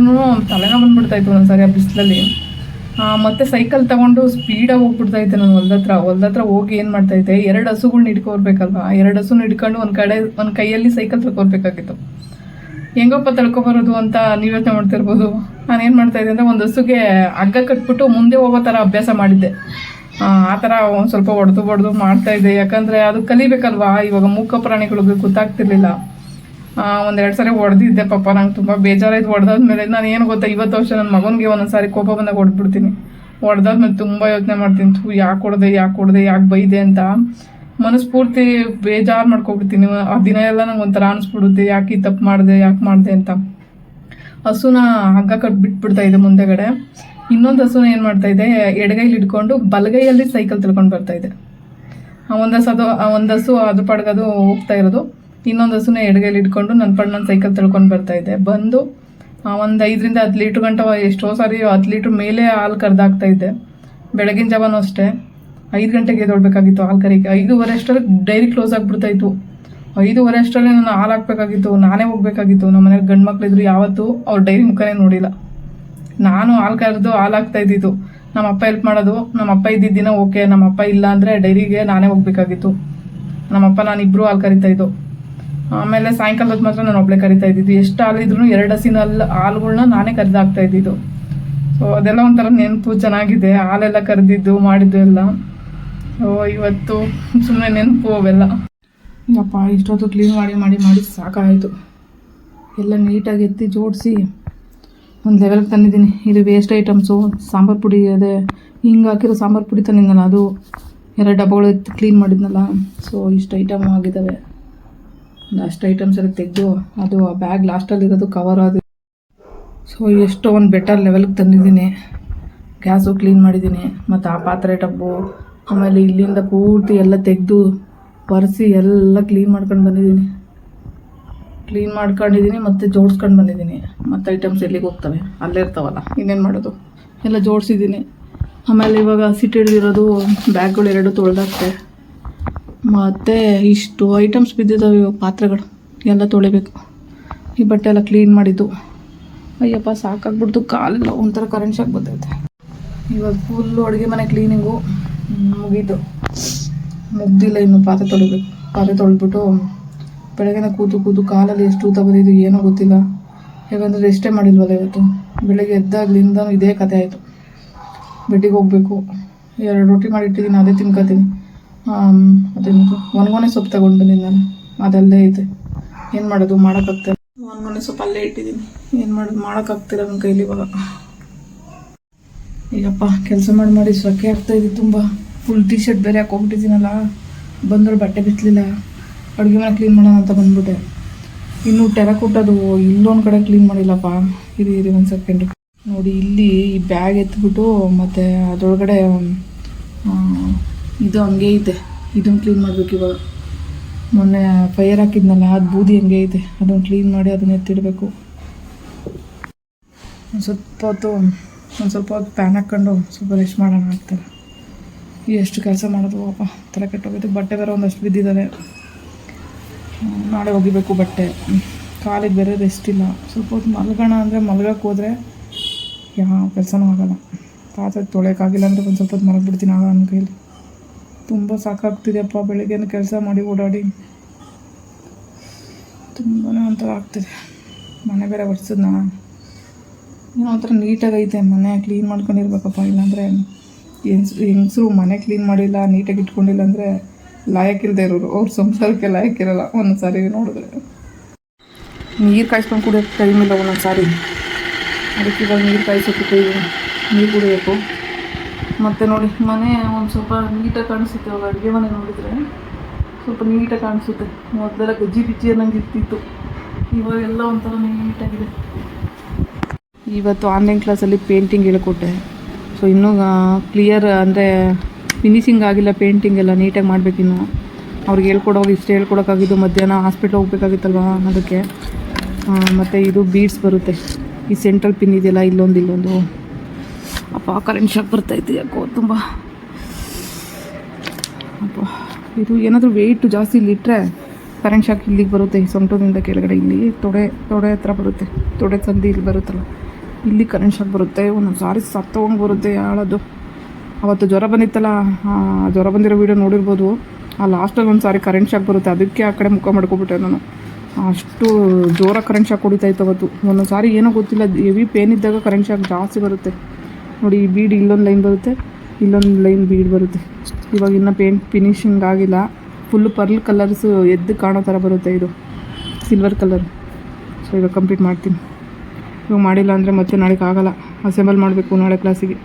ತಲೆನೋವು ಬಂದ್ಬಿಡ್ತಾ ಇತ್ತು ಒಂದೊಂದ್ಸಾರಿ ಆ ಬಿಸಿಲಲ್ಲಿ. ಮತ್ತೆ ಸೈಕಲ್ ತಗೊಂಡು ಸ್ಪೀಡಾಗಿ ಹೋಗ್ಬಿಡ್ತಾ ಇದ್ದೆ ನಾನು ಹೊಲ್ದತ್ರ ಹತ್ರ. ಹೊಲ್ದ ಹೋಗಿ ಏನು ಮಾಡ್ತಾ ಇದ್ದೆ? ಎರಡು ಹಸುಗಳ್ನ ಇಟ್ಕೋರ್ಬೇಕಲ್ವಾ ಎರಡು ಹಸುನ ಹಿಡ್ಕೊಂಡು ಒಂದು ಕಡೆ, ಒಂದು ಕೈಯಲ್ಲಿ ಸೈಕಲ್ ತಗೋರ್ಬೇಕಾಗಿತ್ತು ಹೆಂಗಪ್ಪ ತಳ್ಕೊಬರೋದು ಅಂತ ನೀವು ಯೋಚನೆ ಮಾಡ್ತಿರ್ಬೋದು. ನಾನು ಏನು ಮಾಡ್ತಾ ಇದ್ದೆ ಅಂದರೆ ಒಂದು ಹಸುಗೆ ಹಗ್ಗ ಕಟ್ಬಿಟ್ಟು ಮುಂದೆ ಹೋಗೋ ಥರ ಅಭ್ಯಾಸ ಮಾಡಿದ್ದೆ. ಆ ಥರ ಒಂದು ಸ್ವಲ್ಪ ಹೊಡೆದು ಹೊಡೆದು ಮಾಡ್ತಾ ಇದ್ದೆ. ಯಾಕಂದರೆ ಅದು ಕಲಿಬೇಕಲ್ವಾ? ಇವಾಗ ಮೂಕ ಪ್ರಾಣಿಗಳಿಗೆ ಗೊತ್ತಾಗ್ತಿರ್ಲಿಲ್ಲ. ಒಂದೆರಡು ಸರಿ ಹೊಡೆದಿದ್ದೆ ಪಾಪ, ನಂಗೆ ತುಂಬ ಬೇಜಾರಾಯ್ತು. ಹೊಡೆದಾದ್ಮೇಲೆ ನಾನು ಏನು ಗೊತ್ತಾ, ಇವತ್ತು ವರ್ಷ ನನ್ನ ಮಗನಿಗೆ ಒಂದೊಂದು ಸಾರಿ ಕೋಪ ಬಂದಾಗ ಹೊಡೆದ್ಬಿಡ್ತೀನಿ ಹೊಡೆದಾದ್ಮೇಲೆ ತುಂಬ ಯೋಚನೆ ಮಾಡ್ತೀನಿ, ಥೂ, ಯಾಕೆ ಹೊಡೆದೆ ಯಾಕೆ ಹೊಡೆದೆ, ಯಾಕೆ ಬೈದೆ ಅಂತ. ಮನಸ್ಫೂರ್ತಿ ಬೇಜಾರು ಮಾಡ್ಕೊಬಿಡ್ತೀನಿ. ಆ ದಿನ ಎಲ್ಲ ನಂಗೆ ಒಂಥರ ಅನಿಸ್ಬಿಡುತ್ತೆ, ಯಾಕೆ ಈ ತಪ್ಪು ಮಾಡಿದೆ, ಯಾಕೆ ಮಾಡಿದೆ ಅಂತ. ಹಸುನ ಹಗ್ಗ ಕಟ್ ಬಿಟ್ಬಿಡ್ತಾ ಇದೆ ಮುಂದೆಗಡೆ. ಇನ್ನೊಂದು ಹಸುನ ಏನು ಮಾಡ್ತಾ ಇದೆ, ಎಡಗೈಲಿ ಹಿಡ್ಕೊಂಡು ಬಲಗೈಯಲ್ಲಿ ಸೈಕಲ್ ತಿಳ್ಕೊಂಡು ಬರ್ತಾ ಇದೆ. ಒಂದು ಹಸು ಅದು ಒಂದು ಹಸು ಅದು ಪಾಡ್ಗೆ ಅದು ಹೋಗ್ತಾ ಇರೋದು. ಇನ್ನೊಂದು ಹಸುನ ಎಡಗೈಲಿ ಇಟ್ಕೊಂಡು ನನ್ನ ಪಡ್ ನನ್ನ ಸೈಕಲ್ ತಳ್ಕೊಂಡು ಬರ್ತಾ ಇದೆ ಬಂದು ಒಂದು ಐದರಿಂದ ಹತ್ತು ಲೀಟ್ರ್ ಗಂಟ ಎಷ್ಟೋ ಸಾರಿ ಹತ್ತು ಲೀಟ್ರ್ ಮೇಲೆ ಹಾಲು ಕರೆದಾಗ್ತಾ ಇದ್ದೆ. ಬೆಳಗಿನ ಜಾವನೂ ಅಷ್ಟೇ. ಐದು ಗಂಟೆಗೆ ಎದ್ದೊಳ್ಬೇಕಾಗಿತ್ತು ಹಾಲು ಕರಿಗೆ ಐದೂವರೆ ಅಷ್ಟರಲ್ಲಿ ಡೈರಿ ಕ್ಲೋಸ್ ಆಗಿಬಿಡ್ತಾ ಇತ್ತು ಐದೂವರೆ ಅಷ್ಟರಲ್ಲಿ ನಾನು ಹಾಲು ಹಾಕಬೇಕಾಗಿತ್ತು, ನಾನೇ ಹೋಗ್ಬೇಕಾಗಿತ್ತು. ನಮ್ಮ ಮನೇಲಿ ಗಂಡು ಮಕ್ಕಳಿದ್ರು ಯಾವತ್ತೂ ಅವ್ರ ಡೈರಿ ಮುಖನೇ ನೋಡಿಲ್ಲ. ನಾನು ಹಾಲು ಕರೆದು ಹಾಲು ಹಾಕ್ತಾ ಇದ್ದಿದ್ದು. ನಮ್ಮ ಅಪ್ಪ ಹೆಲ್ಪ್ ಮಾಡೋದು. ನಮ್ಮ ಅಪ್ಪ ಇದ್ದಿದ್ದ ದಿನ ಓಕೆ ನಮ್ಮ ಅಪ್ಪ ಇಲ್ಲ ಅಂದರೆ ಡೈರಿಗೆ ನಾನೇ ಹೋಗ್ಬೇಕಾಗಿತ್ತು. ನಮ್ಮ ಅಪ್ಪ ನಾನು ಇಬ್ಬರು ಹಾಲು ಕರಿತಾ ಇದ್ದು. ಆಮೇಲೆ ಸಾಯಂಕಾಲ ಹೊತ್ತು ಮಾತ್ರ ನಾನು ಒಬ್ಳೆ ಕರಿತಾ ಇದ್ದಿದ್ದು. ಎಷ್ಟು ಹಾಲಿದ್ರು ಎರಡು ಹಸಿನ ಹಾಲು ಹಾಲುಗಳ್ನ ನಾನೇ ಕರೆದಾಗ್ತಾ ಇದ್ದಿದ್ದು. ಸೊ ಅದೆಲ್ಲ ಒಂಥರ ನೆನಪು ಚೆನ್ನಾಗಿದೆ. ಹಾಲೆಲ್ಲ ಕರೆದಿದ್ದು, ಮಾಡಿದ್ದು ಎಲ್ಲ. ಸೊ ಇವತ್ತು ಸುಮ್ಮನೆ ನೆನಪು ಅವೆಲ್ಲ. ಯಪ್ಪ, ಇಷ್ಟೊತ್ತು ಕ್ಲೀನ್ ಮಾಡಿ ಮಾಡಿ ಮಾಡಿ ಸಾಕಾಯಿತು. ಎಲ್ಲ ನೀಟಾಗಿ ಎತ್ತಿ ಜೋಡಿಸಿ ಒಂದು ಲೆವೆಲ್ಗೆ ತಂದಿದ್ದೀನಿ. ಇದು ವೇಸ್ಟ್ ಐಟಮ್ಸು ಸಾಂಬಾರು ಪುಡಿ ಅದೇ. ಹಿಂಗೆ ಹಾಕಿರೋ ಸಾಂಬಾರು ಪುಡಿ ತಂದಿದ್ನಲ್ಲ, ಅದು ಎರಡು ಡಬ್ಬಗಳು ಎತ್ತಿ ಕ್ಲೀನ್ ಮಾಡಿದ್ನಲ್ಲ. ಸೊ ಇಷ್ಟು ಐಟಮ್ ಆಗಿದ್ದಾವೆ. ಅಷ್ಟು ಐಟಮ್ಸ್ ಎಲ್ಲ ತೆಗೆದು ಅದು ಆ ಬ್ಯಾಗ್ ಲಾಸ್ಟಲ್ಲಿರೋದು ಕವರ್ ಅದು. ಸೊ ಎಷ್ಟೋ ಒಂದು ಬೆಟರ್ ಲೆವೆಲ್ಗೆ ತಂದಿದ್ದೀನಿ. ಗ್ಯಾಸು ಕ್ಲೀನ್ ಮಾಡಿದ್ದೀನಿ. ಮತ್ತು ಆ ಪಾತ್ರೆ ಟಬ್ಬು ಆಮೇಲೆ ಇಲ್ಲಿಂದ ಪೂರ್ತಿ ಎಲ್ಲ ತೆಗೆದು ಒರೆಸಿ ಎಲ್ಲ ಕ್ಲೀನ್ ಮಾಡ್ಕೊಂಡು ಬಂದಿದ್ದೀನಿ. ಕ್ಲೀನ್ ಮಾಡ್ಕೊಂಡಿದ್ದೀನಿ ಮತ್ತು ಜೋಡಿಸ್ಕೊಂಡು ಬಂದಿದ್ದೀನಿ. ಮತ್ತು ಐಟಮ್ಸ್ ಎಲ್ಲಿಗೆ ಹೋಗ್ತವೆ? ಅಲ್ಲೇ ಇರ್ತಾವಲ್ಲ, ಇನ್ನೇನು ಮಾಡೋದು? ಎಲ್ಲ ಜೋಡಿಸಿದ್ದೀನಿ. ಆಮೇಲೆ ಇವಾಗ ಸಿಟ್ಟಿಡ್ದಿರೋದು ಬ್ಯಾಗ್ಗಳು ಎರಡು ತೊಳೆದಾಕ್ತೆ. ಮತ್ತು ಇಷ್ಟು ಐಟಮ್ಸ್ ಬಿದ್ದಿದ್ದಾವೆ ಇವಾಗ ಪಾತ್ರೆಗಳು. ಎಲ್ಲ ತೊಳಿಬೇಕು. ಈ ಬಟ್ಟೆ ಎಲ್ಲ ಕ್ಲೀನ್ ಮಾಡಿದ್ದು. ಅಯ್ಯಪ್ಪ ಸಾಕಾಗ್ಬಿಡ್ತು ಕಾಲೆಲ್ಲ ಒಂಥರ ಕರೆಂಟ್ ಶಾಕ್ ಬರ್ತೈತೆ ಇವಾಗ ಫುಲ್ಲು ಅಡುಗೆ ಮನೆ ಕ್ಲೀನಿಂಗು ಮುಗೀತು ಮುಗ್ದಿಲ್ಲ ಇನ್ನು ಪಾತ್ರೆ ತೊಳಿಬೇಕು. ಪಾತ್ರೆ ತೊಳೆದ್ಬಿಟ್ಟು ಬೆಳಗ್ಗೆನ ಕೂತು ಕೂತು ಕಾಲಲ್ಲಿ ಎಷ್ಟು ಊತ ಬಂದಿದ್ದು ಏನೋ ಗೊತ್ತಿಲ್ಲ. ಯಾಕಂದರೆ ರೆಸ್ಟೇ ಮಾಡಿಲ್ವಲ್ಲ ಇವತ್ತು. ಬೆಳಗ್ಗೆ ಎದ್ದಾಗ್ಲಿಂದ ಇದೇ ಕತೆ ಆಯಿತು. ಬೆಟ್ಟಿಗೆ ಹೋಗಬೇಕು. ಎರಡು ರೊಟ್ಟಿ ಮಾಡಿಟ್ಟಿದ್ದೀನಿ, ಅದೇ ತಿನ್ಕೋತೀನಿ. ಅದೇನದು? ಒಣಗೊನೆ ಸೊಪ್ಪು ತಗೊಂಡು ನಾನು. ಅದಲ್ಲೇ ಇದೆ. ಏನು ಮಾಡೋದು? ಮಾಡೋಕ್ಕಾಗ್ತಿಲ್ಲ. ಒಣಗೊನೆ ಸೊಪ್ಪು ಅಲ್ಲೇ ಇಟ್ಟಿದ್ದೀನಿ. ಏನು ಮಾಡೋದು ಮಾಡೋಕ್ಕಾಗ್ತಿಲ್ಲ ನನ್ನ ಕೈಲಿ ಇವಾಗ. ಈಗಪ್ಪ, ಕೆಲಸ ಮಾಡಿ ಮಾಡಿ ಸೊಕ್ಕೆ ಆಗ್ತಾ ಇದೆ ತುಂಬ. ಫುಲ್ ಟಿ ಶರ್ಟ್ ಬೇರೆ ಹಾಕೊಂಡ್ಬಿಟ್ಟಿದ್ದೀನಲ್ಲ ಬಂದ್ರೆ ಬಟ್ಟೆ ಬಿತ್ತಲಿಲ್ಲ ಅಡುಗೆ ಮನೆ ಕ್ಲೀನ್ ಮಾಡೋಣ ಅಂತ ಬಂದ್ಬಿಟ್ಟೆ. ಇನ್ನು ಟೆರಕೊಟ್ಟದು ಇಲ್ಲೊಂದು ಕಡೆ ಕ್ಲೀನ್ ಮಾಡಿಲ್ಲಪ್ಪ. ಇರಿ ಇರಿ, ಒಂದು ಸೆಕೆಂಡ್ ನೋಡಿ, ಇಲ್ಲಿ ಈ ಬ್ಯಾಗ್ ಎತ್ಬಿಟ್ಟು ಮತ್ತು ಅದರೊಳಗಡೆ ಇದು ಹಂಗೆ ಐತೆ. ಇದನ್ನು ಕ್ಲೀನ್ ಮಾಡಬೇಕು ಇವಾಗ. ಮೊನ್ನೆ ಫೈರ್ ಹಾಕಿದ್ನಲ್ಲ, ಅದು ಬೂದಿ ಹಂಗೆ ಐತೆ. ಅದನ್ನು ಕ್ಲೀನ್ ಮಾಡಿ ಅದನ್ನ ಎತ್ತಿಡಬೇಕು. ಒಂದು ಸ್ವಲ್ಪ ಹೊತ್ತು, ಒಂದು ಸ್ವಲ್ಪ ಹೊತ್ತು ಪ್ಯಾನ್ ಹಾಕ್ಕೊಂಡು ಸ್ವಲ್ಪ ರೆಸ್ಟ್ ಮಾಡೋಣ ಆಗ್ತಾರೆ ಎಷ್ಟು ಕೆಲಸ ಮಾಡೋದು, ಪಾಪ, ತಲೆ ಕೆಟ್ಟೋಗಿದ್ದು ಬಟ್ಟೆ ಬೇರೆ ಒಂದಷ್ಟು ಬಿದ್ದಿದ್ದಾರೆ ನಾಳೆ ಒಗಿಬೇಕು ಬಟ್ಟೆ. ಕಾಲಿಗೆ ಬೇರೆ ರೆಸ್ಟ್ ಇಲ್ಲ. ಸ್ವಲ್ಪ ಹೊತ್ತು ಮಲ್ಗೋಣ ಅಂದರೆ ಮಲ್ಗಕ್ಕೆ ಹೋದರೆ ಯಾವ ಕೆಲಸನೂ ಆಗೋಲ್ಲ. ಪಾತ್ರೆ ತೊಳೆಯೋಕ್ಕಾಗಿಲ್ಲ ಅಂದರೆ ಒಂದು ಸ್ವಲ್ಪ ಹೊತ್ತು ಮಲಗಿಬಿಡ್ತೀನಿ ಆಗ ನನ್ನ ತುಂಬ ಸಾಕಾಗ್ತಿದೆಯಪ್ಪ ಬೆಳಗ್ಗೆನ ಕೆಲಸ ಮಾಡಿ ಓಡಾಡಿ. ತುಂಬಾ ಒಂಥರ ಆಗ್ತಿದೆ. ಮನೆ ಬೇರೆ ಒರೆಸಿದ್ನಾ? ಏನೋ ಒಂಥರ ನೀಟಾಗೈತೆ ಮನೆ ಕ್ಲೀನ್ ಮಾಡ್ಕೊಂಡಿರ್ಬೇಕಪ್ಪ, ಇಲ್ಲಾಂದರೆ ಹೆಂಗ್ಸ್, ಹೆಂಗಸರು ಮನೆ ಕ್ಲೀನ್ ಮಾಡಿಲ್ಲ, ನೀಟಾಗಿ ಇಟ್ಕೊಂಡಿಲ್ಲ ಅಂದರೆ ಲಾಯಕ್ಕಿಲ್ಲದೆ ಇರೋರು. ಅವ್ರ ಸಂಸಾರಕ್ಕೆ ಲಾಯಕ್ಕಿರಲ್ಲ ಒಂದೊಂದು ಸಾರಿ ನೋಡಿದ್ರೆ. ನೀರು ಕಾಯಿಸ್ಕೊಂಡು ಕುಡಿಯೋಕ್ಕೆ ಟೈಮ್ ಇಲ್ಲ ಒಂದೊಂದು ಸಾರಿ ಅದಕ್ಕೆ ಇವಾಗ ನೀರು ಕಾಯಿಸೋಕ್ಕೆ ನೀರು ಕುಡಿಬೇಕು ಮತ್ತು ನೋಡಿ, ಮನೆ ಒಂದು ಸ್ವಲ್ಪ ನೀಟಾಗಿ ಕಾಣಿಸುತ್ತೆ ಇವಾಗ ಅಡುಗೆ ಮನೆ ನೋಡಿದರೆ. ಸ್ವಲ್ಪ ನೀಟಾಗಿ ಕಾಣಿಸುತ್ತೆ. ಮೊದಲೆಲ್ಲ ಗಜ್ಜಿ ಬಿಜ್ಜಿ ಅನ್ನಂಗೆ ಇರ್ತಿತ್ತು. ಇವಾಗೆಲ್ಲ ಒಂಥರ ನೀಟಾಗಿದೆ. ಇವತ್ತು ಆನ್ಲೈನ್ ಕ್ಲಾಸಲ್ಲಿ ಪೇಂಟಿಂಗ್ ಹೇಳ್ಕೊಟ್ಟೆ. ಸೊ ಇನ್ನೂ ಕ್ಲಿಯರ್ ಅಂದರೆ ಫಿನಿಶಿಂಗ್ ಆಗಿಲ್ಲ ಪೇಂಟಿಂಗ್ ಎಲ್ಲ, ನೀಟಾಗಿ ಮಾಡಬೇಕಿನ್ನು ಅವ್ರಿಗೆ ಹೇಳ್ಕೊಡೋವಾಗ ಇಷ್ಟು ಹೇಳ್ಕೊಡೋಕ್ಕಾಗಿದ್ದು ಮಧ್ಯಾಹ್ನ ಹಾಸ್ಪಿಟ್ಲ್ ಹೋಗ್ಬೇಕಾಗಿತ್ತಲ್ವ ಅದಕ್ಕೆ ಮತ್ತು ಇದು ಬೀಡ್ಸ್ ಬರುತ್ತೆ. ಈ ಸೆಂಟ್ರಲ್ ಪಿನ್ ಇದೆಯಲ್ಲ, ಇಲ್ಲೊಂದು ಇಲ್ಲೊಂದು. ಅಪ್ಪ ಕರೆಂಟ್ ಶಾಕ್ ಬರ್ತೈತೆ ಯಾಕೋ ತುಂಬ. ಅಪ್ಪ, ಇದು ಏನಾದರೂ ವೆಯ್ಟು ಜಾಸ್ತಿ ಇಲ್ಲಿಟ್ಟರೆ ಕರೆಂಟ್ ಶಾಕ್ ಇಲ್ಲಿಗೆ ಬರುತ್ತೆ? ಸೊಂಟದಿಂದ ಕೆಳಗಡೆ ಇಲ್ಲಿ, ತೊಡೆ ತೊಡೆ ಹತ್ರ ಬರುತ್ತೆ. ತೊಡೆ ಸಂದಿ ಇಲ್ಲಿ ಬರುತ್ತಲ್ಲ. ಇಲ್ಲಿ ಕರೆಂಟ್ ಶಾಕ್ ಬರುತ್ತೆ. ಒಂದೊಂದು ಸಾರಿ ಸತ್ತೊಂಡು ಬರುತ್ತೆ ಯಾಳದು. ಅವತ್ತು ಜ್ವರ ಬಂದಿತ್ತಲ್ಲ ಜ್ವರ ಬಂದಿರೋ ವೀಡಿಯೋ ನೋಡಿರ್ಬೋದು. ಆ ಲಾಸ್ಟಲ್ಲಿ ಒಂದು ಸಾರಿ ಕರೆಂಟ್ ಶಾಕ್ ಬರುತ್ತೆ. ಅದಕ್ಕೆ ಆ ಕಡೆ ಮುಖ ಮಾಡ್ಕೊಬಿಟ್ಟೆ ನಾನು. ಅಷ್ಟು ಜೋರ ಕರೆಂಟ್ ಶಾಕ್ ಹೊಡಿತಾ ಇತ್ತು ಅವತ್ತು. ಒಂದೊಂದು ಸಾರಿ ಏನೋ ಗೊತ್ತಿಲ್ಲ ಹೆವಿ ಪೇನ್ ಇದ್ದಾಗ ಕರೆಂಟ್ ಶಾಕ್ ಜಾಸ್ತಿ ಬರುತ್ತೆ. ನೋಡಿ, ಈ ಬೀಡ್ ಇಲ್ಲೊಂದು ಲೈನ್ ಬರುತ್ತೆ, ಇಲ್ಲೊಂದು ಲೈನ್ ಬೀಡ್ ಬರುತ್ತೆ. ಇವಾಗ ಇನ್ನೂ ಪೇಂಟ್ ಫಿನಿಶಿಂಗ್ ಆಗಿಲ್ಲ. ಫುಲ್ಲು ಪರ್ಲ್ ಕಲರ್ಸು ಎದ್ದು ಕಾಣೋ ಥರ ಬರುತ್ತೆ ಇದು. ಸಿಲ್ವರ್ ಕಲರ್ ಸೊ ಇವಾಗ ಕಂಪ್ಲೀಟ್ ಮಾಡ್ತೀನಿ. ಇವಾಗ ಮಾಡಿಲ್ಲ ಅಂದರೆ ಮತ್ತೆ ನಾಳೆಗೆ ಆಗಲ್ಲ. ಅಸೆಂಬಲ್ ಮಾಡಬೇಕು ನಾಳೆ ಕ್ಲಾಸಿಗೆ